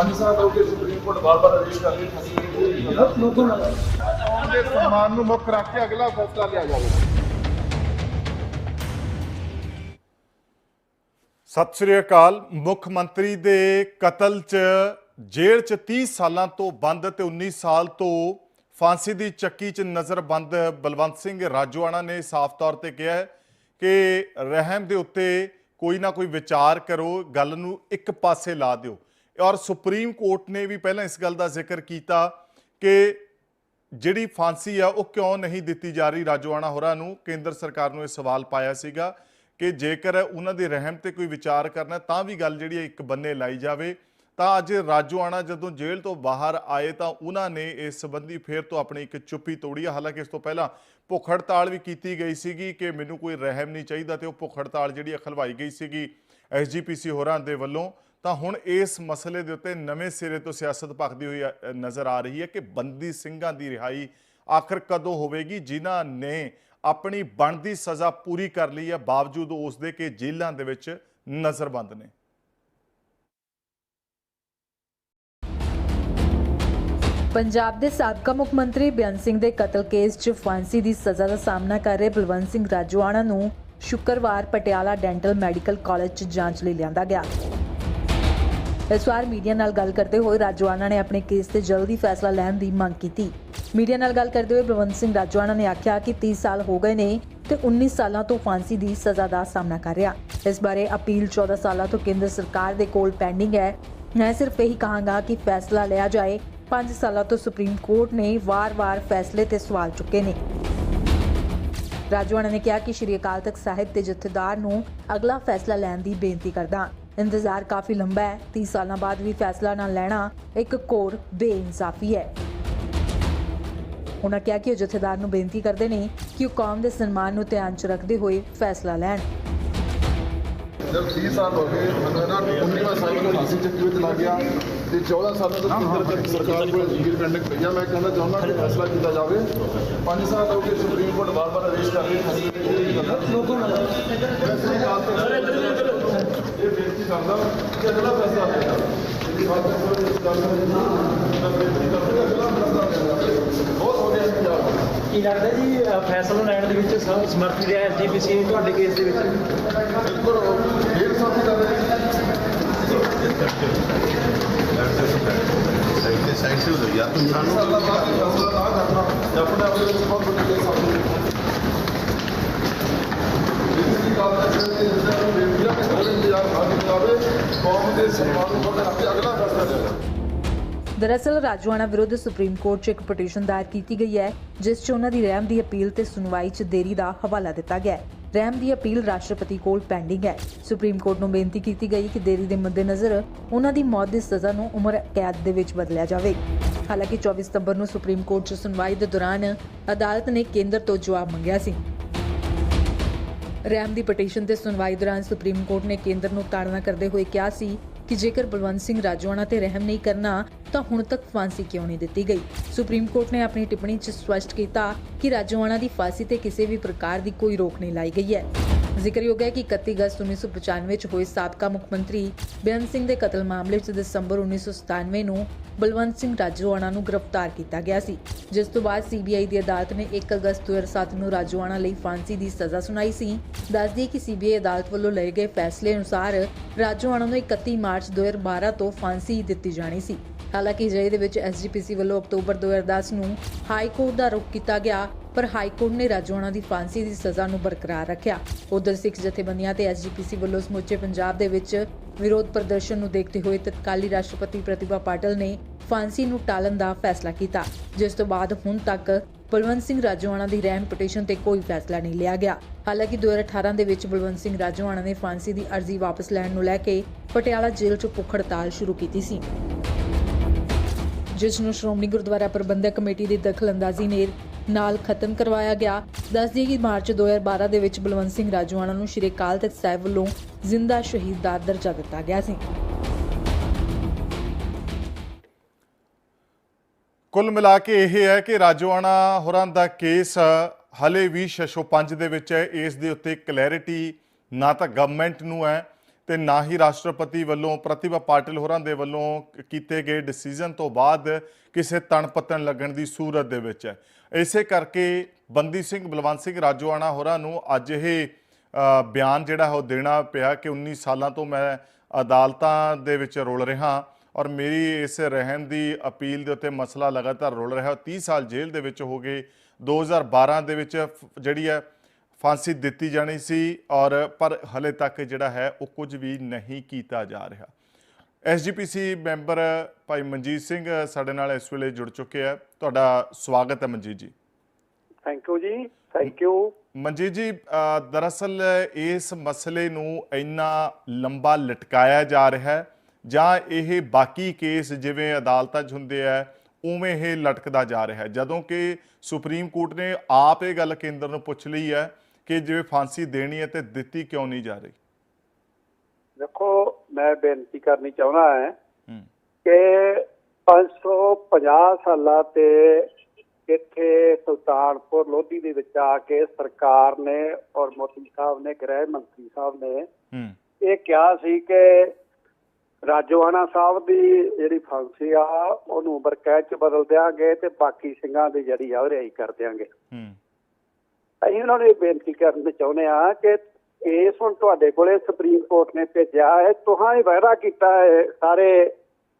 ਪੰਜ ਸਾਲ ਹੋ ਗਏ ਸੁਪਰੀਮ ਕੋਰਟ ਬਾਰ-ਬਾਰ ਆਦੇਸ਼ ਕਰ ਰਹੀ ਹੈ ਫੈਸਲੇ ਲੋਕਾਂ ਦੇ ਸਨਮਾਨ ਨੂੰ ਮੁੱਖ ਰੱਖ ਕੇ ਅਗਲਾ ਫੈਸਲਾ ਲਿਆ ਜਾਵੇ। ਸਤਿ ਸ੍ਰੀ ਅਕਾਲ। ਮੁੱਖ ਮੰਤਰੀ ਦੇ ਕਤਲ 'ਚ ਜੇਲ੍ਹ 'ਚ 30 ਸਾਲਾਂ ਤੋਂ ਬੰਦ ਤੇ 19 ਸਾਲ ਤੋਂ ਫਾਂਸੀ ਦੀ ਚੱਕੀ 'ਚ ਨਜ਼ਰਬੰਦ ਬਲਵੰਤ ਸਿੰਘ ਰਾਜੋਆਣਾ ਨੇ ਸਾਫ਼ ਤੌਰ ਤੇ ਕਿਹਾ ਹੈ ਕਿ ਰਹਿਮ ਦੇ ਉੱਤੇ ਕੋਈ ਨਾ ਕੋਈ ਵਿਚਾਰ ਕਰੋ ਗੱਲ ਨੂੰ ਇੱਕ ਪਾਸੇ ਲਾ ਦਿਓ। ਔਰ ਸੁਪਰੀਮ ਕੋਰਟ ਨੇ ਵੀ ਪਹਿਲਾਂ ਇਸ ਗੱਲ ਦਾ ਜ਼ਿਕਰ ਕੀਤਾ ਕਿ ਜਿਹੜੀ ਫਾਂਸੀ ਆ, ਉਹ ਕਿਉਂ ਨਹੀਂ ਦਿੱਤੀ ਜਾ ਰਹੀ? ਰਾਜੋਆਣਾ ਹੋਰਾਂ ਨੂੰ ਕੇਂਦਰ ਸਰਕਾਰ ਨੂੰ ਇਹ ਸਵਾਲ ਪਾਇਆ ਸੀਗਾ ਕਿ ਜੇਕਰ ਉਹਨਾਂ ਦੇ ਰਹਿਮ ਤੇ ਕੋਈ ਵਿਚਾਰ ਕਰਨਾ ਤਾਂ ਵੀ ਗੱਲ ਜਿਹੜੀ ਹੈ, ਇੱਕ ਬੰਨੇ ਲਾਈ ਜਾਵੇ। ਤਾਂ ਅੱਜ ਰਾਜੋਆਣਾ ਜਦੋਂ ਜੇਲ੍ਹ ਤੋਂ ਬਾਹਰ ਆਏ ਤਾਂ ਉਹਨਾਂ ਨੇ ਇਸ ਸੰਬੰਧੀ ਫੇਰ ਤੋਂ ਆਪਣੀ ਇੱਕ ਚੁੱਪੀ ਤੋੜੀ ਹੈ ਹਾਲਾਂਕਿ ਇਸ ਤੋਂ ਪਹਿਲਾਂ ਭੁੱਖ ਹੜਤਾਲ ਵੀ ਕੀਤੀ ਗਈ ਸੀਗੀ ਕਿ ਮੈਨੂੰ ਕੋਈ ਰਹਿਮ ਨਹੀਂ ਚਾਹੀਦਾ ਤੇ ਉਹ ਭੁੱਖ ਹੜਤਾਲ ਜਿਹੜੀ ਹੈ ਖਲਵਾਈ ਗਈ ਸੀਗੀ ਐਸਜੀਪੀਸੀ ਹੋਰਾਂ ਦੇ ਵੱਲੋਂ। ਤਾਂ ਹੁਣ ਇਸ ਮਸਲੇ ਦੇ ਉੱਤੇ ਨਵੇਂ ਸਿਰੇ ਤੋਂ ਸਿਆਸਤ ਭਖਦੀ ਹੋਈ ਨਜ਼ਰ ਆ ਰਹੀ ਹੈ ਕਿ ਬੰਦੀ ਸਿੰਘਾਂ ਦੀ ਰਿਹਾਈ ਆਖਰ ਕਦੋਂ ਹੋਵੇਗੀ? ਜਿਨ੍ਹਾਂ ਨੇ ਆਪਣੀ ਬਣਦੀ ਸਜ਼ਾ ਪੂਰੀ ਕਰ ਲਈ ਹੈ, ਬਾਵਜੂਦ ਉਸ ਦੇ ਕਿ ਜੇਲ੍ਹਾਂ ਦੇ ਵਿੱਚ ਨਜ਼ਰਬੰਦ ਨੇ। ਪੰਜਾਬ ਦੇ ਸਾਬਕਾ ਮੁੱਖ ਮੰਤਰੀ ਬਿਆਨ ਸਿੰਘ ਦੇ ਕਤਲ ਕੇਸ 'ਚ ਫਾਂਸੀ ਦੀ ਸਜ਼ਾ ਦਾ ਸਾਹਮਣਾ ਕਰ ਰਹੇ ਬਲਵੰਤ ਸਿੰਘ ਰਾਜੋਆਣਾ ਨੂੰ ਸ਼ੁੱਕਰਵਾਰ ਪਟਿਆਲਾ ਡੈਂਟਲ ਮੈਡੀਕਲ ਕਾਲਜ 'ਚ ਜਾਂਚ ਲਈ ਲਿਆਂਦਾ ਗਿਆ। ਇਸ ਵਾਰ ਮੀਡੀਆ ਨਾਲ ਗੱਲ ਕਰਦੇ ਹੋਏ ਰਾਜੋਆਣਾ ਨੇ ਆਪਣੇ ਕੇਸ ਤੇ ਜਲਦੀ ਫੈਸਲਾ ਲੈਣ ਦੀ ਮੰਗ ਕੀਤੀ। ਮੀਡੀਆ ਨਾਲ ਗੱਲ ਕਰਦੇ ਹੋਏ ਬਲਵੰਤ ਸਿੰਘ ਰਾਜੋਆਣਾ ਨੇ ਆਖਿਆ ਕਿ 30 ਸਾਲ ਹੋ ਗਏ ਨੇ ਤੇ 19 ਸਾਲਾਂ ਤੋਂ ਫਾਂਸੀ ਦੀ ਸਜ਼ਾ ਦਾ ਸਾਹਮਣਾ ਕਰ ਰਿਹਾ। ਇਸ ਬਾਰੇ ਅਪੀਲ 14 ਸਾਲਾਂ ਤੋਂ ਕੇਂਦਰ ਸਰਕਾਰ ਦੇ ਕੋਲ ਪੈਂਡਿੰਗ ਹੈ। ਮੈਂ ਸਿਰਫ ਇਹੀ ਕਹਾਂਗਾ ਕਿ ਫੈਸਲਾ ਲਿਆ ਜਾਏ। 5 ਸਾਲਾਂ ਤੋਂ ਸੁਪਰੀਮ ਕੋਰਟ ਨੇ ਵਾਰ-ਵਾਰ ਫੈਸਲੇ ਤੇ ਸਵਾਲ ਚੁੱਕੇ ਨੇ। ਰਾਜਵਾਨਾ ਨੇ ਕਿਹਾ ਕਿ ਸ਼੍ਰੀ ਅਕਾਲ ਤਖਤ ਸਾਹਿਬ ਦੇ ਜਥੇਦਾਰ ਨੂੰ ਅਗਲਾ ਫੈਸਲਾ ਲੈਣ ਦੀ ਬੇਨਤੀ ਕਰਦਾ ਇੰਤਜ਼ਾਰ ਕਾਫੀ ਲੰਬਾ ਹੈ। 30 ਸਾਲਾਂ ਬਾਅਦ ਵੀ ਫੈਸਲਾ ਨਾ ਲੈਣਾ ਇੱਕ ਕੋਰ ਬੇਇਨਸਾਫੀ ਹੈ। ਉਹਨਾਂ ਕਿਹਾ ਕਿ ਉਹ ਜਥੇਦਾਰ ਨੂੰ ਬੇਨਤੀ ਕਰਦੇ ਨੇ ਕਿ ਉਹ ਕੌਮ ਦੇ ਸਨਮਾਨ ਨੂੰ ਧਿਆਨ 'ਚ ਰੱਖਦੇ ਹੋਏ ਫੈਸਲਾ ਲੈਣ। ਜਦ 30 ਸਾਲ ਹੋ ਗਏ ਮੈਨੂੰ ਨਾ 19ਵਾਂ ਸਾਲ ਨੂੰ ਫਾਂਸੀ ਚੱਕੀ ਵਿੱਚ ਲੱਗ ਗਿਆ ਤੇ 14 ਸਾਲਾਂ ਤੋਂ ਕੇਂਦਰ ਤੱਕ ਸਰਕਾਰ ਕੋਲ ਜੀਰ ਪੈਂਡਿੰਗ ਪਈਆ ਮੈਂ ਕਹਿੰਦਾ ਚਾਹੁੰਦਾ ਕਿ ਫੈਸਲਾ ਕੀਤਾ ਜਾਵੇ। 5 ਸਾਲ ਹੋ ਗਏ ਸੁਪਰੀਮ ਕੋਰਟ ਬਾਰ-ਬਾਰ ਆਦੇਸ਼ ਕਰ ਰਹੀ ਹੈ ਫੈਸਲੇ ਲੋਕਾਂ ਨਾਲ ਵੈਸੇ ਹੀ ਗੱਲ ਤੇ ਇਹ ਬੇਨਤੀ ਕਰਦਾ ਕਿ ਅਗਲਾ ਫੈਸਲਾ ਜਾਵੇ ਇਹ ਬਾਤ ਹੈ ਇਸ ਗੱਲ ਨੂੰ ਮੈਂ ਬੇਨਤੀ ਕਰਦਾ ਕਿ ਅਗਲਾ ਫੈਸਲਾ ਜਾਵੇ ਬਹੁਤ ਹੋ ਗਿਆ ਇੰਤਜ਼ਾਰ ਕੀ ਲੱਗਦਾ ਜੀ ਫੈਸਲਾ ਲੈਣ ਦੇ ਵਿੱਚ ਸਮਰਥ ਰਿਹਾ ਐਸਜੀਪੀਸੀ ਤੁਹਾਡੇ ਕੇਸ ਦੇ ਵਿੱਚ? ਬਿਲਕੁਲ। ਡੇਢ ਸਾਲ ਦੀ ਗੱਲ ਹੈ ਸਾਈਡ ਤੇ ਸਾਈਡ ਸੇ ਹੋ ਜਾਓ ਯਾਰ ਤੁਮ ਸਾਨੂੰ ਸਾਲਾਂ ਬਾਅਦ ਇਹ ਫੈਸਲਾ ਦਰਅਸਲ ਰਾਜਵਾਨਾ ਵਿਰੁੱਧ ਸੁਪਰੀਮ ਕੋਰਟ 'ਚ ਇੱਕ ਪਟੀਸ਼ਨ ਦਾਇਰ ਕੀਤੀ ਗਈ ਹੈ ਜਿਸ 'ਚ ਉਹਨਾਂ ਦੀ ਰਹਿਮ ਦੀ ਅਪੀਲ ਤੇ ਸੁਣਵਾਈ 'ਚ ਦੇਰੀ ਦਾ ਹਵਾਲਾ ਦਿੱਤਾ ਗਿਆ ਹੈ ਰਹਿਮ ਦੀ ਅਪੀਲ ਰਾਸ਼ਟਰਪਤੀ ਕੋਲ ਪੈਂਡਿੰਗ ਹੈ ਸੁਪਰੀਮ ਕੋਰਟ ਨੂੰ ਬੇਨਤੀ ਕੀਤੀ ਗਈ ਕਿ ਦੇਰੀ ਦੇ ਮੱਦੇਨਜ਼ਰ ਉਹਨਾਂ ਦੀ ਮੌਤ ਦੀ ਸਜ਼ਾ ਨੂੰ ਉਮਰ ਕੈਦ ਦੇ ਵਿੱਚ ਬਦਲਿਆ ਜਾਵੇ ਹਾਲਾਂਕਿ 24 ਸਤੰਬਰ ਨੂੰ ਸੁਪਰੀਮ ਕੋਰਟ 'ਚ ਸੁਣਵਾਈ ਦੇ ਦੌਰਾਨ ਅਦਾਲਤ ਨੇ ਕੇਂਦਰ ਤੋਂ ਜਵਾਬ ਮੰਗਿਆ ਸੀ ਰੈਮ ਦੀ ਪਟੀਸ਼ਨ ਤੇ ਸੁਣਵਾਈ ਦੌਰਾਨ ਸੁਪਰੀਮ ਕੋਰਟ ਨੇ ਕੇਂਦਰ ਨੂੰ ਤਾੜਨਾ ਕਰਦੇ ਹੋਏ ਕਿਹਾ ਸੀ ਕਿ ਜੇਕਰ ਬਲਵੰਤ ਸਿੰਘ ਰਾਜੋਆਣਾ ਤੇ ਰਹਿਮ ਨਹੀਂ ਕਰਨਾ ਤਾਂ ਹੁਣ ਤੱਕ ਫਾਂਸੀ ਕਿਉਂ ਨਹੀਂ ਦਿੱਤੀ ਗਈ? ਸੁਪਰੀਮ ਕੋਰਟ ਨੇ ਆਪਣੀ ਟਿੱਪਣੀ 'ਚ ਸਪਸ਼ਟ ਕੀਤਾ ਕਿ ਰਾਜੋਆਣਾ ਦੀ ਫਾਂਸੀ ਤੇ ਕਿਸੇ ਵੀ ਪ੍ਰਕਾਰ ਦੀ ਕੋਈ ਰੋਕ ਨਹੀਂ ਲਾਈ ਗਈ ਹੈ। ਜ਼ਿਕਰਯੋਗ ਹੈ ਕਿ 31 ਅਗਸਤ 1995 ਚ ਹੋਏ ਸਾਬਕਾ ਮੁੱਖ ਮੰਤਰੀ ਬੇਅੰਤ ਸਿੰਘ ਦੇ ਕਤਲ ਮਾਮਲੇ 'ਚ ਦਸੰਬਰ 1997 ਨੂੰ ਬਲਵੰਤ ਸਿੰਘ ਰਾਜੋਆਣਾ ਨੂੰ ਗ੍ਰਿਫਤਾਰ ਕੀਤਾ ਗਿਆ ਸੀ। ਜਿਸ ਤੋਂ ਬਾਅਦ ਸੀਬੀਆਈ ਦੀ ਅਦਾਲਤ ਨੇ 1 ਅਗਸਤ 2007 ਨੂੰ ਰਾਜੋਆਣਾ ਲਈ ਫਾਂਸੀ ਦੀ ਸਜ਼ਾ ਸੁਣਾਈ ਸੀ। ਦੱਸਦੀ ਕਿ ਸੀਬੀਆਈ ਅਦਾਲਤ ਵੱਲੋਂ ਲਏ ਗਏ ਫੈਸਲੇ ਅਨੁਸਾਰ ਰਾਜੋਆਣਾ ਨੂੰ 31 ਮਾਰਚ 2012 ਤੋਂ ਫਾਂਸੀ ਦਿੱਤੀ ਜਾਣੀ ਸੀ। ਹਾਲਾਂਕਿ ਜੈ ਦੇ ਵਿੱਚ ਐਸਜੀਪੀਸੀ ਵੱਲੋਂ ਅਕਤੂਬਰ 2010 ਨੂੰ ਹਾਈ ਕੋਰਟ ਦਾ ਰੁਖ ਕੀਤਾ ਗਿਆ, ਪਰ ਹਾਈ ਕੋਰਟ ਨੇ ਰਾਜੋਆਣਾ ਦੀ ਫਾਂਸੀ ਦੀ ਸਜ਼ਾ ਨੂੰ ਬਰਕਰਾਰ ਰੱਖਿਆ। ਉਧਰ ਸਿੱਖ ਜਥੇਬੰਦੀਆਂ ਤੇ ਐਸਜੀਪੀਸੀ ਵੱਲੋਂ ਸਮੁੱਚੇ ਪੰਜਾਬ ਦੇ ਵਿੱਚ ਵਿਰੋਧ ਪ੍ਰਦਰਸ਼ਨ ਨੂੰ ਦੇਖਦੇ ਹੋਏ ਤਤਕਾਲੀ ਰਾਸ਼ਟਰਪਤੀ ਪ੍ਰਤਿਭਾ ਪਾਟਿਲ ਨੇ ਫਾਂਸੀ ਨੂੰ ਟਾਲਣ ਦਾ ਫੈਸਲਾ ਕੀਤਾ, ਜਿਸ ਤੋਂ ਬਾਅਦ ਹੁਣ ਤੱਕ ਬਲਵੰਤ ਸਿੰਘ ਰਾਜੋਆਣਾ ਦੀ ਰਹਿਮ ਪਟੀਸ਼ਨ ਤੇ ਕੋਈ ਫੈਸਲਾ ਨਹੀਂ ਲਿਆ ਗਿਆ। ਹਾਲਾਂਕਿ 2018 ਦੇ ਵਿੱਚ ਬਲਵੰਤ ਸਿੰਘ ਰਾਜੋਆਣਾ ਨੇ ਫਾਂਸੀ ਦੀ ਅਰਜ਼ੀ ਵਾਪਸ ਲੈਣ ਨੂੰ ਲੈ ਕੇ ਪਟਿਆਲਾ ਜੇਲ੍ਹ 'ਚ ਭੁੱਖ ਹੜਤਾਲ ਸ਼ੁਰੂ ਕੀਤੀ ਸੀ। ਜਿਸ ਨੂੰ ਸ਼੍ਰੋਮਣੀ ਗੁਰਦੁਆਰਾ ਪ੍ਰਬੰਧਕ ਕਮੇਟੀ ਦੀ ਦਖਲਅੰਦਾਜ਼ੀ ਨੇ ਨਾਲ ਖਤਮ ਕਰਵਾਇਆ ਗਿਆ। ਦੱਸ ਦਈਏ ਕਿ ਮਾਰਚ 2012 ਦੇ ਵਿੱਚ ਬਲਵੰਤ ਸਿੰਘ ਰਾਜੋਆਣਾ ਨੂੰ ਸ਼੍ਰੀ ਅਕਾਲ ਤਖਤ ਸਾਹਿਬ ਵੱਲੋਂ ਜ਼ਿੰਦਾ ਸ਼ਹੀਦ ਦਾ ਦਰਜਾ ਦਿੱਤਾ ਗਿਆ ਸੀ। ਕੁੱਲ ਮਿਲਾ ਕੇ ਇਹ ਹੈ ਕਿ ਰਾਜੋਆਣਾ ਹੋਰਾਂ ਦਾ ਕੇਸ ਹਲੇ ਵੀ 605 ਦੇ ਵਿੱਚ ਹੈ। ਇਸ ਦੇ ਉੱਤੇ ਕਲੈਰਿਟੀ ਨਾ ਤਾਂ ਗਵਰਨਮੈਂਟ ਨੂੰ ਹੈ ਤੇ ਨਾ ਹੀ ਰਾਸ਼ਟਰਪਤੀ ਵੱਲੋਂ ਪ੍ਰਤਿਭਾ ਪਾਟਿਲ ਹੋਰਾਂ ਦੇ ਵੱਲੋਂ ਕੀਤੇ ਗਏ ਡਿਸੀਜਨ ਤੋਂ ਬਾਅਦ ਕਿਸੇ ਤਣ ਪਤਨ ਲੱਗਣ ਦੀ ਸੂਰਤ ਦੇ ਵਿੱਚ ਹੈ। ਇਸੇ ਕਰਕੇ ਬੰਦੀ ਸਿੰਘ, ਬਲਵੰਤ ਸਿੰਘ ਰਾਜੋਆਣਾ ਹੋਰਾਂ ਨੂੰ ਅੱਜ ਇਹ ਬਿਆਨ ਜਿਹੜਾ ਉਹ ਦੇਣਾ ਪਿਆ ਕਿ 19 ਸਾਲਾਂ ਤੋਂ ਮੈਂ ਅਦਾਲਤਾਂ ਦੇ ਵਿੱਚ ਰੁਲ ਰਿਹਾ ਔਰ ਮੇਰੀ ਇਸ ਰਹਿਣ ਦੀ ਅਪੀਲ ਦੇ ਉੱਤੇ ਮਸਲਾ ਲਗਾਤਾਰ ਰੁਲ ਰਿਹਾ। 30 ਸਾਲ ਜੇਲ੍ਹ ਦੇ ਵਿੱਚ ਹੋ ਗਏ। 2012 ਦੇ ਵਿੱਚ ਫ- ਜਿਹੜੀ ਹੈ ਫਾਂਸੀ ਦਿੱਤੀ ਜਾਣੀ ਸੀ ਔਰ ਪਰ ਹਲੇ ਤੱਕ ਜਿਹੜਾ ਹੈ ਉਹ ਕੁਝ ਵੀ ਨਹੀਂ ਕੀਤਾ ਜਾ ਰਿਹਾ। ਐਸਜੀਪੀਸੀ ਮੈਂਬਰ ਭਾਈ ਮਨਜੀਤ ਸਿੰਘ ਸਾਡੇ ਨਾਲ ਇਸ ਵੇਲੇ ਜੁੜ ਚੁੱਕੇ ਆ। ਤੁਹਾਡਾ ਸਵਾਗਤ ਹੈ Manjit ji. Thank you ji thank you Manjit ji ਦਰਅਸਲ ਇਸ ਮਸਲੇ ਨੂੰ ਇੰਨਾ ਲੰਬਾ ਲਟਕਾਇਆ ਜਾ ਰਿਹਾ ਹੈ ਜਾਂ ਇਹ ਬਾਕੀ ਕੇਸ ਜਿਵੇਂ ਅਦਾਲਤਾਂ 'ਚ ਹੁੰਦੇ ਆ ਉਵੇਂ ਇਹ ਲਟਕਦਾ ਜਾ ਰਿਹਾ ਹੈ? ਜਦੋਂ ਕਿ ਸੁਪਰੀਮ ਕੋਰਟ ਨੇ ਆਪ ਇਹ ਗੱਲ ਕੇਂਦਰ ਨੂੰ ਪੁੱਛ ਲਈ ਹੈ ਕਿ ਜਿਵੇਂ ਫਾਂਸੀ ਦੇਣੀ ਹੈ ਤੇ ਦਿੱਤੀ ਕਿਉਂ ਨਹੀਂ ਜਾ ਰਹੀ? ਦੇਖੋ ਮੈਂ ਬੇਨਤੀ ਕਰਨੀ ਚਾਹੁੰਦਾ ਹਾਂ ਕਿ 550 ਸਾਲਾਂ ਤੇ ਇੱਥੇ ਸੁਲਤਾਨਪੁਰ ਲੋਧੀ ਦੇ ਵਿੱਚ ਆ ਕੇ ਸਰਕਾਰ ਨੇ ਔਰ ਮੋਦੀ ਸਾਹਿਬ ਨੇ ਗ੍ਰਹਿ ਮੰਤਰੀ ਸਾਹਿਬ ਨੇ ਇਹ ਕਿਹਾ ਸੀ ਕਿ ਰਾਜੋਆਣਾ ਸਾਹਿਬ ਦੀ ਜਿਹੜੀ ਫਾਂਸੀ ਆ ਉਹਨੂੰ ਉਮਰ ਕੈਦ ਚ ਬਦਲ ਦਿਆਂਗੇ ਤੇ ਬਾਕੀ ਸਿੰਘਾਂ ਦੀ ਜਿਹੜੀ ਆ ਉਹ ਰਿਹਾਈ ਕਰ ਦਿਆਂਗੇ। ਹੂੰ। ਅਸੀਂ ਉਹਨਾਂ ਨੂੰ ਇਹ ਬੇਨਤੀ ਕਰਨ ਚਾਹੁੰਦੇ ਆ ਕਿ ਕੇਸ ਹੁਣ ਤੁਹਾਡੇ ਕੋਲੇ ਸੁਪਰੀਮ ਕੋਰਟ ਨੇ ਭੇਜਿਆ ਹੈ ਤੁਹਾਂ ਇਹ ਵਾਅਦਾ ਕੀਤਾ ਹੈ ਸਾਰੇ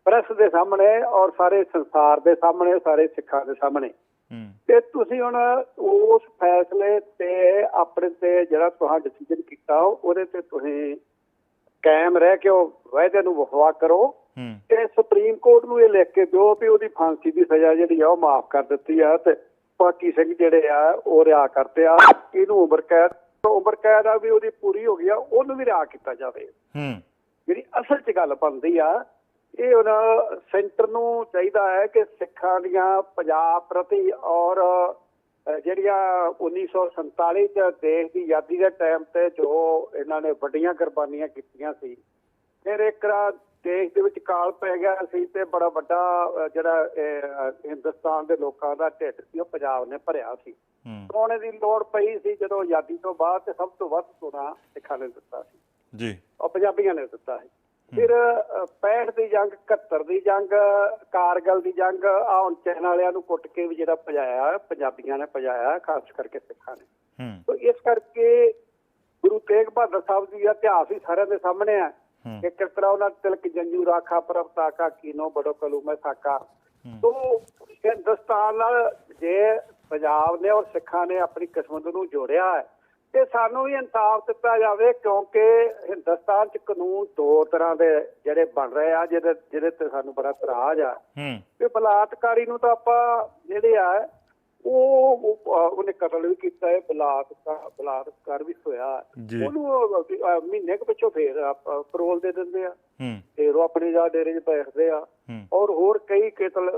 ਪ੍ਰੈਸ ਦੇ ਸਾਹਮਣੇ ਔਰ ਸਾਰੇ ਸੰਸਾਰ ਦੇ ਸਾਹਮਣੇ ਸਾਰੇ ਸਿੱਖਾਂ ਦੇ ਸਾਹਮਣੇ। ਹੂੰ। ਤੇ ਤੁਸੀਂ ਹੁਣ ਉਸ ਫੈਸਲੇ ਤੇ ਆਪਣੇ ਤੇ ਜਿਹੜਾ ਤੁਹਾਂ ਡਿਸੀਜਨ ਕੀਤਾ ਉਹਦੇ ਤੇ ਤੁਸੀਂ ਕਾਇਮ ਰਹਿ ਕੇ ਉਹ ਵਾਅਦੇ ਨੂੰ ਵਫਾ ਕਰੋ। ਹੂੰ। ਤੇ ਸੁਪਰੀਮ ਕੋਰਟ ਨੂੰ ਇਹ ਲਿਖ ਕੇ ਦਿਓ ਵੀ ਉਹਦੀ ਫਾਂਸੀ ਦੀ ਸਜ਼ਾ ਜਿਹੜੀ ਆ ਉਹ ਮਾਫ ਕਰ ਦਿੱਤੀ ਆ ਤੇ ਬਾਕੀ ਸਿੰਘ ਜਿਹੜੇ ਆ ਉਹ ਰਿਹਾ ਕਰਦੇ ਆ। ਇਹਨੂੰ ਉਮਰ ਕੈਦ ਉਮਰ ਕੈਦ ਆ ਵੀ ਉਹਦੀ ਪੂਰੀ ਹੋ ਗਈ ਆ ਉਹਨੂੰ ਵੀ ਰਿਹਾ ਕੀਤਾ ਜਾਵੇ। ਹੂੰ। ਜਿਹੜੀ ਅਸਲ 'ਚ ਗੱਲ ਬਣਦੀ ਆ ਇਹ ਉਹਨਾਂ ਸੈਂਟਰ ਨੂੰ ਚਾਹੀਦਾ ਹੈ ਕਿ ਸਿੱਖਾਂ ਦੀਆਂ ਪੰਜਾਬ ਪ੍ਰਤੀ ਔਰ ਜਿਹੜੀਆਂ 1947 ਚ ਦੇਸ਼ ਦੀ ਆਜ਼ਾਦੀ ਦੇ ਟਾਈਮ ਤੇ ਜੋ ਇਹਨਾਂ ਨੇ ਵੱਡੀਆਂ ਕੁਰਬਾਨੀਆਂ ਕੀਤੀਆਂ ਸੀ ਫਿਰ ਇੱਕ ਦੇਸ਼ ਦੇ ਵਿੱਚ ਕਾਲ ਪੈ ਗਿਆ ਸੀ ਤੇ ਬੜਾ ਵੱਡਾ ਜਿਹੜਾ ਹਿੰਦੁਸਤਾਨ ਦੇ ਲੋਕਾਂ ਦਾ ਢਿੱਡ ਸੀ ਉਹ ਪੰਜਾਬ ਨੇ ਭਰਿਆ ਸੀ। ਹੂੰ। ਸੋਨੇ ਦੀ ਲੋੜ ਪਈ ਸੀ ਜਦੋਂ ਆਜ਼ਾਦੀ ਤੋਂ ਬਾਅਦ ਤੇ ਸਭ ਤੋਂ ਵੱਧ ਸੋਨਾ ਸਿੱਖਾਂ ਨੇ ਦਿੱਤਾ ਸੀ। ਜੀ। ਉਹ ਪੰਜਾਬੀਆਂ ਨੇ ਦਿੱਤਾ ਹੈ। ਫਿਰ ਅਹ, 65 ਦੀ ਜੰਗ 71 ਦੀ ਜੰਗ ਕਾਰਗਲ ਦੀ ਜੰਗ ਆ ਹੁਣ ਚੈਨ ਵਾਲਿਆਂ ਨੂੰ ਕੁੱਟ ਕੇ ਵੀ ਜਿਹੜਾ ਭਜਾਇਆ ਪੰਜਾਬੀਆਂ ਨੇ ਭਜਾਇਆ ਖਾਸ ਕਰਕੇ ਸਿੱਖਾਂ ਨੇ। ਹੂੰ। ਤੋ ਇਸ ਕਰਕੇ ਗੁਰੂ ਤੇਗ ਬਹਾਦਰ ਸਾਹਿਬ ਜੀ ਦਾ ਇਤਿਹਾਸ ਵੀ ਸਾਰਿਆਂ ਦੇ ਸਾਹਮਣੇ ਆ ਤਰ੍ਹਾਂ ਉਹਨਾਂ ਤਿਲਕ ਜੰਜੂ ਰਾਖਾ ਪ੍ਰਭ ਤਾਕਾ ਕੀਨੋ ਬੜੋ ਕਲੂ ਮੈਂ ਸਾਕਾ ਤੋ ਹਿੰਦੁਸਤਾਨ ਨਾਲ ਜੇ ਪੰਜਾਬ ਨੇ ਔਰ ਸਿੱਖਾਂ ਨੇ ਆਪਣੀ ਕਿਸਮਤ ਨੂੰ ਜੋੜਿਆ ਹੈ ਤੇ ਸਾਨੂੰ ਵੀ ਇਨਸਾਫ ਦਿੱਤਾ ਜਾਵੇ ਕਿਉਂਕਿ ਹਿੰਦੁਸਤਾਨ 'ਚ ਕਾਨੂੰਨ ਦੋ ਤਰ੍ਹਾਂ ਦੇ ਜਿਹੜੇ ਬਣ ਰਹੇ ਆ ਜਿਹਦੇ ਜਿਹਦੇ ਤੇ ਸਾਨੂੰ ਬੜਾ ਇਤਰਾਜ਼ ਆ। ਹੂੰ। ਤੇ ਬਲਾਤਕਾਰੀ ਨੂੰ ਤਾਂ ਆਪਾਂ ਜਿਹੜੇ ਆ ਉਹ ਉਹਨੇ ਕਤਲ ਵੀ ਕੀਤਾ ਹੈ ਬਲਾਤਕਾਰ ਬਲਾਤਕਾਰ ਵੀ ਹੋਇਆ। ਉਹਨੂੰ ਮਹੀਨੇ ਕੁ ਪਿੱਛੋਂ ਫੇਰ ਪਰੋਲ ਦੇ ਦਿੰਦੇ ਆ। ਫੇਰ ਉਹ ਆਪਣੀ ਜਾ ਡੇਰੇ 'ਚ ਬੈਠਦੇ ਆ। ਔਰ ਹੋਰ ਕਈ ਕਤਲ